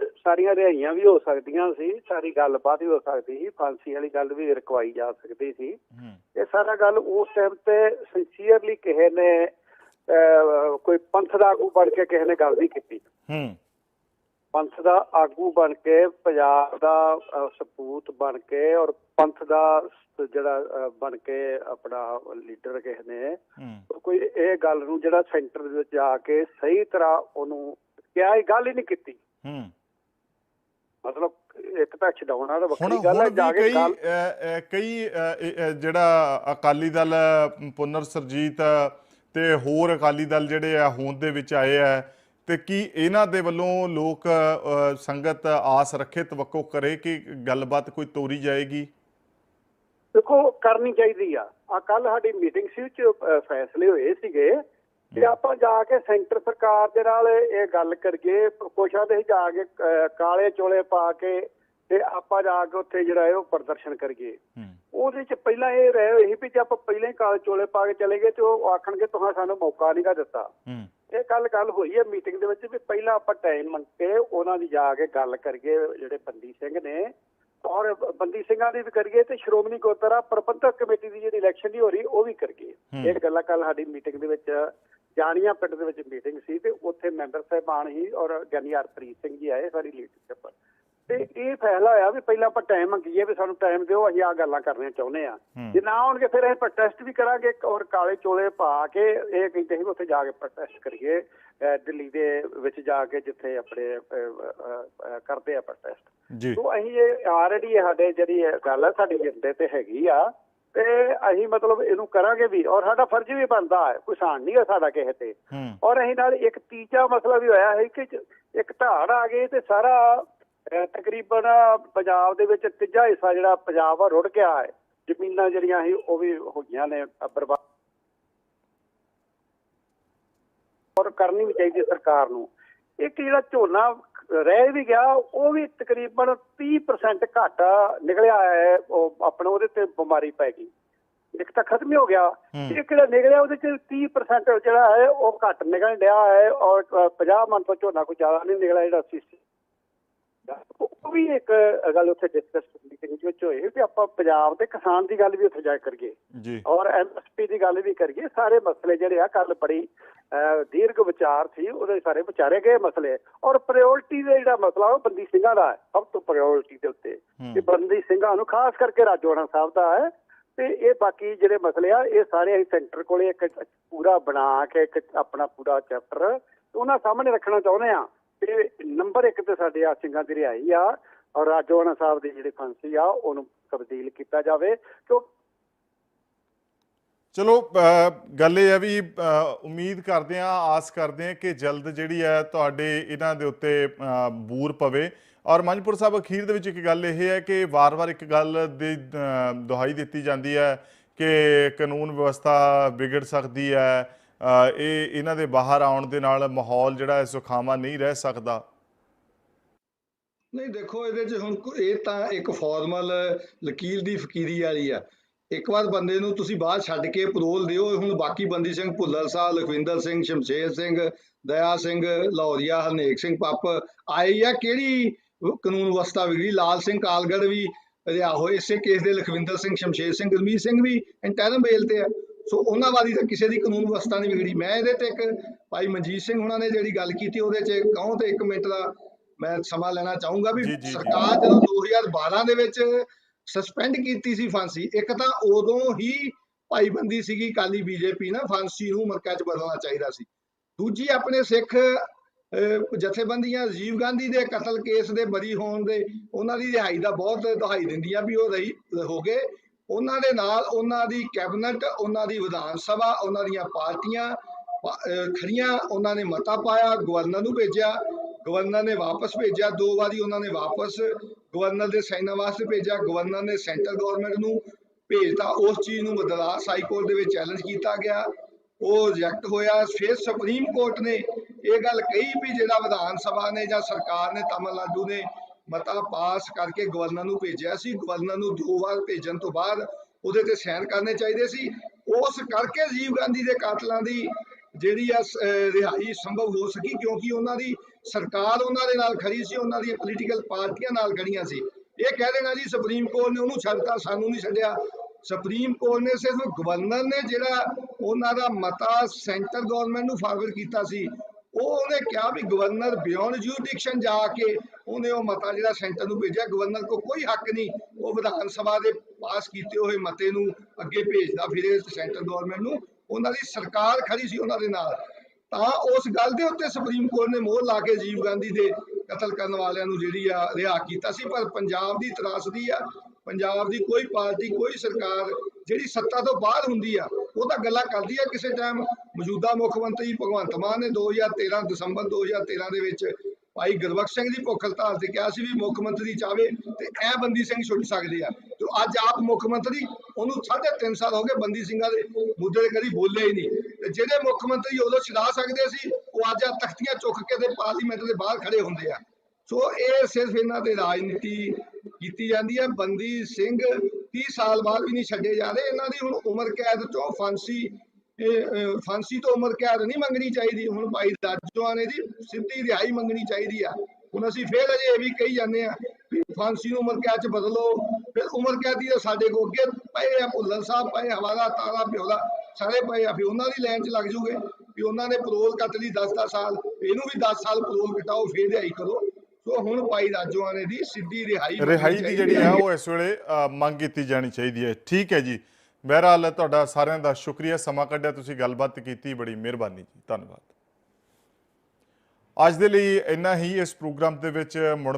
ਸਾਰੀਆਂ ਰਿਹਾਈਆਂ ਵੀ ਹੋ ਸਕਦੀਆਂ ਸੀ ਸਾਰੀ ਗੱਲਬਾਤ ਵੀ ਹੋ ਸਕਦੀ ਸੀ ਫਾਂਸੀ ਵਾਲੀ ਗੱਲ ਵੀ ਰਕਵਾਈ ਜਾ ਸਕਦੀ ਸੀ। ਇਹ ਸਾਰਾ ਗੱਲ ਉਸ ਟਾਈਮ ਤੇ ਸਿੰਸੀਅਰਲੀ ਕਿਸੇ ਨੇ ਕੋਈ ਪੰਥ ਦਾ ਆਗੂ ਬਣ ਕੇ ਕਿਸੇ ਨੇ ਗੱਲ ਨਹੀਂ ਕੀਤੀ। ਹੂੰ। ਪੰਥ ਦਾ ਆਗੂ ਬਣ ਕੇ ਪੰਜਾਬ ਦਾ ਸਪੂਤ ਬਣ ਕੇ ਔਰ ਪੰਥ ਦਾ ਜਿਹੜਾ ਬਣ ਕੇ ਆਪਣਾ ਲੀਡਰ ਕਿਸੇ ਨੇ ਕੋਈ ਇਹ ਗੱਲ ਨੂੰ ਜਿਹੜਾ ਸੈਂਟਰ ਦੇ ਵਿੱਚ ਜਾ ਕੇ ਸਹੀ ਤਰ੍ਹਾਂ ਉਹਨੂੰ ਕਿਹਾ ਇਹ ਗੱਲ ਹੀ ਨਹੀਂ ਕੀਤੀ। ਹੂੰ। ਮਤਲਬ ਇੱਕ ਤਾਂ ਛਡਾਉਣਾ ਤਾਂ ਵੱਖਰੀ ਗੱਲ ਹੈ ਜਾ ਕੇ ਕਈ ਜਿਹੜਾ ਅਕਾਲੀ ਦਲ ਪੁਨਰ ਸਰਜੀਤ ਤੇ ਹੋਰ ਅਕਾਲੀ ਦਲ ਜਿਹੜੇ ਆ ਹੋਂਦ ਦੇ ਵਿੱਚ ਆਏ ਆ ਤੇ ਕੀ ਇਹਨਾਂ ਦੇ ਵੱਲੋਂ ਲੋਕ ਸੰਗਤ ਆਸ ਰੱਖੇ ਤਵੱਕੋ ਕਰੇ ਕਿ ਗੱਲਬਾਤ ਕੋਈ ਤੋਰੀ ਜਾਏਗੀ? ਦੇਖੋ ਕਰਨੀ ਚਾਹੀਦੀ ਆ। ਆ ਕੱਲ ਸਾਡੀ ਮੀਟਿੰਗ ਸੀ ਚ ਫੈਸਲੇ ਹੋਏ ਸੀਗੇ। ਕਿ ਆਪਾਂ ਜਾ ਕੇ ਸੈਂਟਰ ਸਰਕਾਰ ਦੇ ਨਾਲ ਇਹ ਗੱਲ ਕਰੀਏ ਕੋਸ਼ਾ ਦੇ ਜਾ ਕੇ ਕਾਲੇ ਚੋਲੇ ਪਾ ਕੇ ਤੇ ਆਪਾਂ ਜਾ ਕੇ ਉੱਥੇ ਜਿਹੜਾ ਹੈ ਉਹ ਪ੍ਰਦਰਸ਼ਨ ਕਰੀਏ। ਉਹਦੇ ਚ ਪਹਿਲਾਂ ਇਹ ਰਹੇ ਸੀ ਵੀ ਜੇ ਆਪਾਂ ਪਹਿਲਾਂ ਹੀ ਕਾਲੇ ਚੋਲੇ ਪਾ ਕੇ ਚਲੇ ਗਏ ਤੇ ਉਹ ਆਖਣਗੇ ਤੁਸੀਂ ਸਾਨੂੰ ਮੌਕਾ ਨਹੀਂਗਾ ਦਿੱਤਾ। ਇਹ ਕੱਲ ਗੱਲ ਹੋਈ ਹੈ ਮੀਟਿੰਗ ਦੇ ਵਿੱਚ ਵੀ ਪਹਿਲਾਂ ਆਪਾਂ ਟਾਈਮ ਮੰਗ ਕੇ ਉਹਨਾਂ ਦੀ ਜਾ ਕੇ ਗੱਲ ਕਰੀਏ ਜਿਹੜੇ ਬੰਦੀ ਸਿੰਘ ਨੇ। ਔਰ ਬੰਦੀ ਸਿੰਘਾਂ ਦੀ ਵੀ ਕਰੀਏ ਤੇ ਸ਼੍ਰੋਮਣੀ ਗੁਰਦੁਆਰਾ ਪ੍ਰਬੰਧਕ ਕਮੇਟੀ ਦੀ ਜਿਹੜੀ ਇਲੈਕਸ਼ਨ ਦੀ ਹੋ ਰਹੀ ਉਹ ਵੀ ਕਰੀਏ। ਇਹ ਗੱਲਾਂ ਕੱਲ ਸਾਡੀ ਮੀਟਿੰਗ ਦੇ ਵਿੱਚ ਜਾਣੀਆਂ ਪਿੰਡ ਦੇ ਵਿੱਚ ਮੀਟਿੰਗ ਸੀ ਤੇ ਉੱਥੇ ਮੈਂਬਰ ਸਾਹਿਬਾਨ ਹੀ ਔਰ ਗਿਆਨੀ ਹਰਪ੍ਰੀਤ ਸਿੰਘ ਜੀ ਆਏ ਸਾਰੀ ਲੀਡਰਸ਼ਿਪ ਤੇ ਇਹ ਫੈਸਲਾ ਹੋਇਆ ਵੀ ਪਹਿਲਾਂ ਆਪਾਂ ਟਾਈਮ ਮੰਗੀਏ ਵੀ ਸਾਨੂੰ ਟਾਈਮ ਦਿਓ ਅਸੀਂ ਆ ਗੱਲਾਂ ਕਰਨੀਆਂ ਚਾਹੁੰਦੇ ਆ। ਜੇ ਨਾ ਆਉਣਗੇ ਫਿਰ ਅਸੀਂ ਪ੍ਰੋਟੈਸਟ ਵੀ ਕਰਾਂਗੇ ਔਰ ਕਾਲੇ ਚੋਲੇ ਪਾ ਕੇ ਇਹ ਕਹਿੰਦੇ ਸੀ ਉੱਥੇ ਜਾ ਕੇ ਪ੍ਰੋਟੈਸਟ ਕਰੀਏ। ਦਿੱਲੀ ਦੇ ਵਿੱਚ ਜਾ ਕੇ ਜਿੱਥੇ ਆਪਣੇ ਕਰਦੇ ਆ ਪ੍ਰੋਟੈਸਟ ਸੋ ਅਸੀਂ ਇਹ ਆਲਰੇਡੀ ਸਾਡੇ ਜਿਹੜੀ ਗੱਲ ਹੈ ਸਾਡੀ ਏਜੰਡੇ ਤੇ ਹੈਗੀ ਆ। ਤੇ ਅਸੀਂ ਮਤਲਬ ਇਹਨੂੰ ਕਰਾਂਗੇ ਵੀ ਔਰ ਸਾਡਾ ਫਰਜ਼ ਵੀ ਬਣਦਾ ਹੈ ਕੋਈ ਸਾਨ ਨਹੀਂ ਹੈ ਸਾਡਾ ਕਿਸੇ ਤੇ। ਹੂੰ। ਔਰ ਅਸੀਂ ਨਾਲ ਇੱਕ ਤੀਜਾ ਮਸਲਾ ਵੀ ਹੋਇਆ ਹੈ ਕਿ ਇੱਕ ਧਾੜ ਆ ਗਈ ਤੇ ਸਾਰਾ ਤਕਰੀਬਨ ਪੰਜਾਬ ਦੇ ਵਿੱਚ ਤੀਜਾ ਹਿੱਸਾ ਜਿਹੜਾ ਪੰਜਾਬ ਆ ਰੁੜ ਗਿਆ ਹੈ। ਜ਼ਮੀਨਾਂ ਜਿਹੜੀਆਂ ਸੀ ਉਹ ਵੀ ਹੋਈਆਂ ਨੇ ਅਹ, ਬਰਬਾਦ। ਔਰ ਕਰਨੀ ਵੀ ਚਾਹੀਦੀ ਹੈ ਸਰਕਾਰ ਨੂੰ। ਇੱਕ ਜਿਹੜਾ ਝੋਨਾ ਰਹਿ ਵੀ ਗਿਆ ਉਹ ਵੀ ਤਕਰੀਬਨ 30% ਘੱਟ ਨਿਕਲਿਆ ਹੈ ਉਹ ਆਪਣਾ ਉਹਦੇ ਤੇ ਬਿਮਾਰੀ ਪੈ ਗਈ। ਇੱਕ ਤਾਂ ਖਤਮ ਹੀ ਹੋ ਗਿਆ। ਇੱਕ ਜਿਹੜਾ ਨਿਕਲਿਆ ਉਹਦੇ ਚ 30% ਜਿਹੜਾ ਹੈ ਉਹ ਘੱਟ ਨਿਕਲਣ ਡਿਆ ਹੈ ਔਰ ਅ, 50 ਮਣ ਤੋਂ ਝੋਨਾ ਕੋਈ ਜ਼ਿਆਦਾ ਨਹੀਂ ਨਿਕਲਿਆ ਜਿਹੜਾ 80 ਉਹ ਵੀ ਇੱਕ ਗੱਲ ਉੱਥੇ ਡਿਸਕਸ ਮੀਟਿੰਗ ਵਿੱਚ ਹੋਈ ਵੀ ਆਪਾਂ ਪੰਜਾਬ ਦੇ ਕਿਸਾਨ ਦੀ ਗੱਲ ਵੀ ਉੱਥੇ ਜਾ ਕੇ ਕਰੀਏ ਜੀ। ਔਰ ਐਮਐਸਪੀ ਦੀ ਗੱਲ ਵੀ ਕਰੀਏ ਸਾਰੇ ਮਸਲੇ ਜਿਹੜੇ ਆ ਕੱਲ ਬੜੀ ਦੀਰਘ ਵਿਚਾਰ ਸੀ ਉਹਦੇ ਸਾਰੇ ਵਿਚਾਰੇ ਗਏ ਮਸਲੇ। ਔਰ ਪ੍ਰਾਇੋਰਟੀ ਦਾ ਜਿਹੜਾ ਮਸਲਾ ਉਹ ਬੰਦੀ ਸਿੰਘਾਂ ਦਾ ਹੈ ਸਭ ਤੋਂ ਪ੍ਰਾਇੋਰਟੀ ਦੇ ਉੱਤੇ। ਇਹ ਬੰਦੀ ਸਿੰਘਾਂ ਨੂੰ ਖਾਸ ਕਰਕੇ ਰਾਜੋਣਾ ਸਾਹਿਬ ਦਾ ਹੈ ਤੇ ਇਹ ਬਾਕੀ ਜਿਹੜੇ ਮਸਲੇ ਆ ਇਹ ਸਾਰੇ ਅਸੀਂ ਸੈਂਟਰ ਕੋਲੇ ਇੱਕ ਪੂਰਾ ਬਣਾ ਕੇ ਇੱਕ ਆਪਣਾ ਪੂਰਾ ਚੈਪਟਰ ਉਹਨਾਂ ਸਾਹਮਣੇ ਰੱਖਣਾ ਚਾਹੁੰਦੇ ਆ ਤੇ ਨੰਬਰ 1 ਤੇ ਸਾਡੇ ਆ ਸਿੰਘਾਂ ਦੀ ਰਿਹਾਈ ਆ ਔਰ ਰਾਜੋਣਾ ਸਾਹਿਬ ਦੀ ਜਿਹੜੀ ਫਾਂਸੀ ਆ, ਉਹਨੂੰ ਤਬਦੀਲ ਕੀਤਾ ਜਾਵੇ। ਕਿਉਂ? ਚਲੋ ਗੱਲ ਇਹ ਹੈ ਵੀ ਉਮੀਦ ਕਰਦੇ ਆ ਆਸ ਕਰਦੇ ਆ ਕਿ ਜਲਦ ਜਿਹੜੀ ਹੈ ਤੁਹਾਡੇ ਇਹਨਾਂ ਦੇ ਉੱਤੇ ਬੂਰ ਪਵੇ। ਔਰ ਮੰਜਪੁਰ ਸਾਹਿਬ, ਅਖੀਰ ਦੇ ਵਿੱਚ ਇੱਕ ਗੱਲ ਇਹ ਹੈ ਕਿ ਵਾਰ-ਵਾਰ ਇੱਕ ਗੱਲ ਦੀ ਦੁਹਾਈ ਦਿੱਤੀ ਜਾਂਦੀ ਹੈ ਕਿ ਕਾਨੂੰਨ ਵਿਵਸਥਾ ਵਿਗੜ ਸਕਦੀ ਹੈ। ਇਹ ਇਹਨਾਂ ਦੇ ਬਾਹਰ ਆਉਣ ਦੇ ਨਾਲ ਮਾਹੌਲ ਜਿਹੜਾ ਹੈ ਸੁਖਾਵਾਂ ਨਹੀਂ ਰਹਿ ਸਕਦਾ। ਨਹੀਂ, ਦੇਖੋ, ਇਹਦੇ 'ਚ ਹੁਣ ਇਹ ਤਾਂ ਇੱਕ ਫਾਰਮਲ ਲਕੀਰ ਦੀ ਫਕੀਰੀ ਵਾਲੀ ਆ। ਇੱਕ ਵਾਰ ਬੰਦੇ ਨੂੰ ਤੁਸੀਂ ਬਾਹਰ ਛੱਡ ਕੇ ਪਰੋਲ ਦਿਓ, ਹੁਣ ਬਾਕੀ ਬੰਦੀ ਸਿੰਘ ਭੁੱਲਰ ਸਾਹਿਬ ਲਖਵਿੰਦਰ ਸਿੰਘ, ਸ਼ਮਸ਼ੇਰ ਸਿੰਘ, ਦਇਆ ਸਿੰਘ ਲਾਹੌਰੀਆ ਹਰਨੇਕ ਸਿੰਘ ਪੱਪ ਆਈ ਆ। ਕਿਹੜੀ ਕਾਨੂੰਨ ਵਿਵਸਥਾ ਵਿਗੜੀ? ਲਾਲ ਸਿੰਘ, ਕਾਲਗੜ ਵੀ ਰਿਹਾ ਹੋਏ। ਇਸੇ ਕੇਸ ਦੇ ਲਖਵਿੰਦਰ ਸਿੰਘ, ਸ਼ਮਸ਼ੇਰ ਸਿੰਘ, ਗੁਰਮੀਤ ਸਿੰਘ ਵੀ ਇੰਟਰਮ ਬੇਲ ਤੇ ਆ। ਸੋ ਉਹਨਾਂ ਵਾਲੀ ਤਾਂ ਕਿਸੇ ਦੀ ਕਾਨੂੰਨ ਵਿਵਸਥਾ ਨਹੀਂ ਵਿਗੜੀ। ਮੈਂ ਇਹਦੇ ਤੇ ਇੱਕ ਭਾਈ ਮਨਜੀਤ ਸਿੰਘ ਉਹਨਾਂ ਨੇ ਜਿਹੜੀ ਗੱਲ ਕੀਤੀ ਉਹਦੇ 'ਚ ਕਹੋ ਤੇ ਇੱਕ ਮਿੰਟ ਦਾ ਮੈਂ ਸਮਾਂ ਲੈਣਾ ਚਾਹੂੰਗਾ ਵੀ। ਸਰਕਾਰ ਜਦੋਂ 2012 ਦੇ ਵਿੱਚ ਸਸਪੈਂਡ ਕੀਤੀ ਸੀ ਫਾਂਸੀ ਇੱਕ ਤਾਂ ਉਦੋਂ ਹੀ ਭਾਈਬੰਦੀ ਸੀਗੀ ਕਾਲੀ ਬੀਜੇਪੀ ਨਾ ਫਾਂਸੀ ਨੂੰ ਮਰਕਾ 'ਚ ਬਦਲਣਾ ਚਾਹੀਦਾ ਸੀ। ਦੂਜੀ ਆਪਣੇ ਸਿੱਖ ਜਥੇਬੰਦੀਆਂ ਰਾਜੀਵ ਗਾਂਧੀ ਦੇ ਕਤਲ ਕੇਸ ਦੇ ਬਰੀ ਹੋਣ ਦੇ ਉਹਨਾਂ ਦੀ ਰਿਹਾਈ ਦਾ ਬਹੁਤ ਦੁਹਾਈ ਦਿੰਦੀਆਂ ਵੀ ਉਹ ਰਹੀ ਹੋ ਗਏ। ਉਹਨਾਂ ਦੇ ਨਾਲ ਉਹਨਾਂ ਦੀ ਕੈਬਨਿਟ, ਉਹਨਾਂ ਦੀ ਵਿਧਾਨ ਸਭਾ, ਉਹਨਾਂ ਦੀਆਂ ਪਾਰਟੀਆਂ ਖੜੀਆਂ ਉਹਨਾਂ ਨੇ ਮਤਾ ਪਾਇਆ, ਗਵਰਨਰ ਨੂੰ ਭੇਜਿਆ, ਗਵਰਨਰ ਨੇ ਵਾਪਸ ਭੇਜਿਆ, ਦੋ ਵਾਰੀ ਉਹਨਾਂ ਨੇ ਵਾਪਸ ਗਵਰਨਰ ਦੇ ਸਾਈਨਾਂ ਵਾਸਤੇ ਭੇਜਿਆ, ਗਵਰਨਰ ਨੇ ਸੈਂਟਰ ਗਵਰਨਮੈਂਟ ਨੂੰ ਭੇਜਤਾ, ਉਸ ਚੀਜ਼ ਨੂੰ ਮਦਰਾਸ ਹਾਈ ਕੋਰਟ ਦੇ ਵਿੱਚ ਚੈਲੰਜ ਕੀਤਾ ਗਿਆ, ਉਹ ਰਿਜੈਕਟ ਹੋਇਆ, ਫਿਰ ਸੁਪਰੀਮ ਕੋਰਟ ਨੇ ਇਹ ਗੱਲ ਕਹੀ ਵੀ ਜਿਹੜਾ ਵਿਧਾਨ ਸਭਾ ਨੇ ਜਾਂ ਸਰਕਾਰ ਨੇ ਤਾਮਿਲਨਾਡੂ ਨੇ ਮਤਾ ਪਾਸ ਕਰਕੇ ਗਵਰਨਰ ਨੂੰ ਭੇਜਿਆ ਸੀ, ਗਵਰਨਰ ਨੂੰ ਦੋ ਵਾਰ ਭੇਜਣ ਤੋਂ ਬਾਅਦ ਉਹਦੇ ਤੇ ਸਾਈਨ ਕਰਨੇ ਚਾਹੀਦੇ ਸੀ। ਉਸ ਕਰਕੇ ਰਾਜੀਵ ਗਾਂਧੀ ਦੇ ਕਾਤਲਾਂ ਦੀ ਜਿਹੜੀ ਆ ਰਿਹਾਈ ਸੰਭਵ ਹੋ ਸਕੀ, ਕਿਉਂਕਿ ਉਹਨਾਂ ਦੀ ਸਰਕਾਰ ਉਹਨਾਂ ਦੇ ਨਾਲ ਖੜੀ ਸੀ, ਉਹਨਾਂ ਦੀਆਂ ਪੋਲੀਟੀਕਲ ਪਾਰਟੀਆਂ ਨਾਲ ਖੜੀਆਂ ਸੀ। ਇਹ ਕਹਿ ਦੇਣਾ ਜੀ, ਸੁਪਰੀਮ ਕੋਰਟ ਨੇ ਉਹਨੂੰ ਛੱਡਤਾ, ਸਾਨੂੰ ਨਹੀਂ ਛੱਡਿਆ। ਸੁਪਰੀਮ ਕੋਰਟ ਨੇ ਸਿਰਫ ਗਵਰਨਰ ਨੇ ਜਿਹੜਾ ਉਹਨਾਂ ਦਾ ਮਤਾ ਸੈਂਟਰ ਗਵਰਨਮੈਂਟ ਨੂੰ ਫਾਰਵਰਡ ਕੀਤਾ ਸੀ। ਉਹ ਉਹਨੇ ਕਿਹਾ ਵੀ ਗਵਰਨਰ ਬਿਯੋਂਡ ਜੂਰਿਸਡਿਕਸ਼ਨ ਜਾ ਕੇ ਉਹਨੇ ਉਹ ਮਤਾ ਜਿਹੜਾ ਸੈਂਟਰ ਨੂੰ ਭੇਜਿਆ, ਗਵਰਨਰ ਕੋ ਕੋਈ ਹੱਕ ਨਹੀਂ। ਉਹ ਵਿਧਾਨ ਸਭਾ ਦੇ ਪਾਸ ਕੀਤੇ ਹੋਏ ਮਤੇ ਨੂੰ ਅੱਗੇ ਭੇਜਦਾ ਫਿਰੇ ਸੈਂਟਰ ਗਵਰਨਮੈਂਟ ਨੂੰ। ਉਹਨਾਂ ਦੀ ਸਰਕਾਰ ਖੜੀ ਸੀ ਉਹਨਾਂ ਦੇ ਨਾਲ। ਤਾਂ ਉਸ ਗੱਲ ਦੇ ਉੱਤੇ ਸੁਪਰੀਮ ਕੋਰਟ ਨੇ ਮੋਹਰ ਲਾ ਕੇ ਜੀਵ ਗਾਂਧੀ ਦੇ ਕਤਲ ਕਰਨ ਵਾਲਿਆਂ ਨੂੰ ਜਿਹੜੀ ਆ, ਰਿਹਾ ਕੀਤਾ ਸੀ। ਪਰ ਪੰਜਾਬ ਦੀ ਤਰਾਸਦੀ ਆ, ਪੰਜਾਬ ਦੀ ਕੋਈ ਪਾਰਟੀ, ਕੋਈ ਸਰਕਾਰ ਜਿਹੜੀ ਸੱਤਾ ਤੋਂ ਬਾਹਰ ਹੁੰਦੀ ਆ ਉਹ ਤਾਂ ਗੱਲਾਂ ਕਰਦੀ ਆ ਕਿਸੇ ਟਾਈਮ ਮੌਜੂਦਾ ਮੁੱਖ ਮੰਤਰੀ ਭਗਵੰਤ ਮਾਨ ਨੇ 2013 ਦਸੰਬਰ 2013 ਦੇ ਵਿੱਚ ਭਾਈ ਗੁਰਬਖਸ਼ ਸਿੰਘ ਦੀ ਭੁੱਖ ਹੜਤਾਲ ਤੇ ਕਿਹਾ ਸੀ ਵੀ ਮੁੱਖ ਮੰਤਰੀ ਚਾਵੇ ਤੇ ਐ ਬੰਦੀ ਸਿੰਘ ਛੁੱਟ ਸਕਦੇ ਆ। ਤੇ ਅੱਜ ਆਪ ਮੁੱਖ ਮੰਤਰੀ, ਉਹਨੂੰ ਸਾਢੇ ਤਿੰਨ ਸਾਲ ਹੋ ਗਏ ਬੰਦੀ ਸਿੰਘਾਂ ਦੇ ਮੁੱਦੇ ਤੇ ਕਦੀ ਬੋਲੇ ਹੀ ਨਹੀਂ। ਤੇ ਜਿਹੜੇ ਮੁੱਖ ਮੰਤਰੀ ਉਦੋਂ ਛਡਾ ਸਕਦੇ ਸੀ, ਉਹ ਅੱਜ ਆ ਤਖਤੀਆਂ ਚੁੱਕ ਕੇ ਤੇ ਪਾਰਲੀਮੈਂਟ ਦੇ ਬਾਹਰ ਖੜੇ ਹੁੰਦੇ ਆ। ਸੋ ਇਹ ਸਿਰਫ ਇਹਨਾਂ ਦੇ ਰਾਜਨੀਤੀ ਕੀਤੀ ਜਾਂਦੀ ਹੈ ਬੰਦੀ ਸਿੰਘ 30 ਸਾਲ ਬਾਅਦ ਵੀ ਨਹੀਂ ਛੱਡੇ ਜਾ ਰਹੇ, ਇਹਨਾਂ ਦੀ ਹੁਣ ਉਮਰ ਕੈਦ ਤੋਂ ਫਾਂਸੀ ਫਾਂਸੀ ਤੋਂ ਉਮਰ ਕੈਦ ਨਹੀਂ ਮੰਗਣੀ ਚਾਹੀਦੀ, ਹੁਣ ਭਾਈ ਰਾਜੋਆਨੇ ਦੀ ਸਿੱਧੀ ਰਿਹਾਈ ਮੰਗਣੀ ਚਾਹੀਦੀ ਆ। ਹੁਣ ਅਸੀਂ ਫੇਰ ਅਜੇ ਇਹ ਵੀ ਕਹੀ ਜਾਂਦੇ ਆ ਵੀ ਫਾਂਸੀ ਨੂੰ ਉਮਰ ਕੈਦ ਚ ਬਦਲੋ, ਫਿਰ ਉਮਰ ਕੈਦ ਦੀ ਸਾਡੇ ਕੋ ਅੱਗੇ ਪਏ ਆ, ਭੁੱਲਰ ਸਾਹਿਬ ਪਏ ਹਵਾਲਾ ਤਾਰਾ ਪਿਓਲਾ ਸਾਰੇ ਪਏ ਆ ਫਿਰ ਉਹਨਾਂ ਦੀ ਲਾਈਨ ਚ ਲੱਗ ਜੂਗੇ, ਵੀ ਉਹਨਾਂ ਨੇ ਪਰੋਲ ਕੱਟ ਲਈ 10-10 ਸਾਲ, ਇਹਨੂੰ ਵੀ 10 ਸਾਲ ਪਰੋਲ ਕਟਾਓ ਫੇਰ ਰਿਹਾਈ ਕਰੋ। ਸੋ ਹੁਣ ਭਾਈ ਰਾਜੋਆਨੇ ਦੀ ਸਿੱਧੀ ਰਿਹਾਈ ਰਿਹਾਈ ਦੀ ਜਿਹੜੀ ਹੈ। ਉਹ ਇਸ ਵੇਲੇ ਮੰਗ ਕੀਤੀ ਜਾਣੀ ਚਾਹੀਦੀ ਹੈ। ਠੀਕ ਹੈ ਜੀ। ਬਹਰਹਾਲ ਤੁਹਾਡਾ ਸਾਰਿਆਂ ਦਾ ਸ਼ੁਕਰੀਆ। ਸਮਾਂ ਕੱਢਿਆ ਤੁਸੀਂ ਗੱਲਬਾਤ ਕੀਤੀ ਬੜੀ ਮਿਹਰਬਾਨੀ ਜੀ। ਧੰਨਵਾਦ। ਅੱਜ ਦੇ ਲਈ ਇੰਨਾ ਹੀ। ਇਸ ਪ੍ਰੋਗਰਾਮ ਦੇ ਵਿੱਚ ਮੁੜ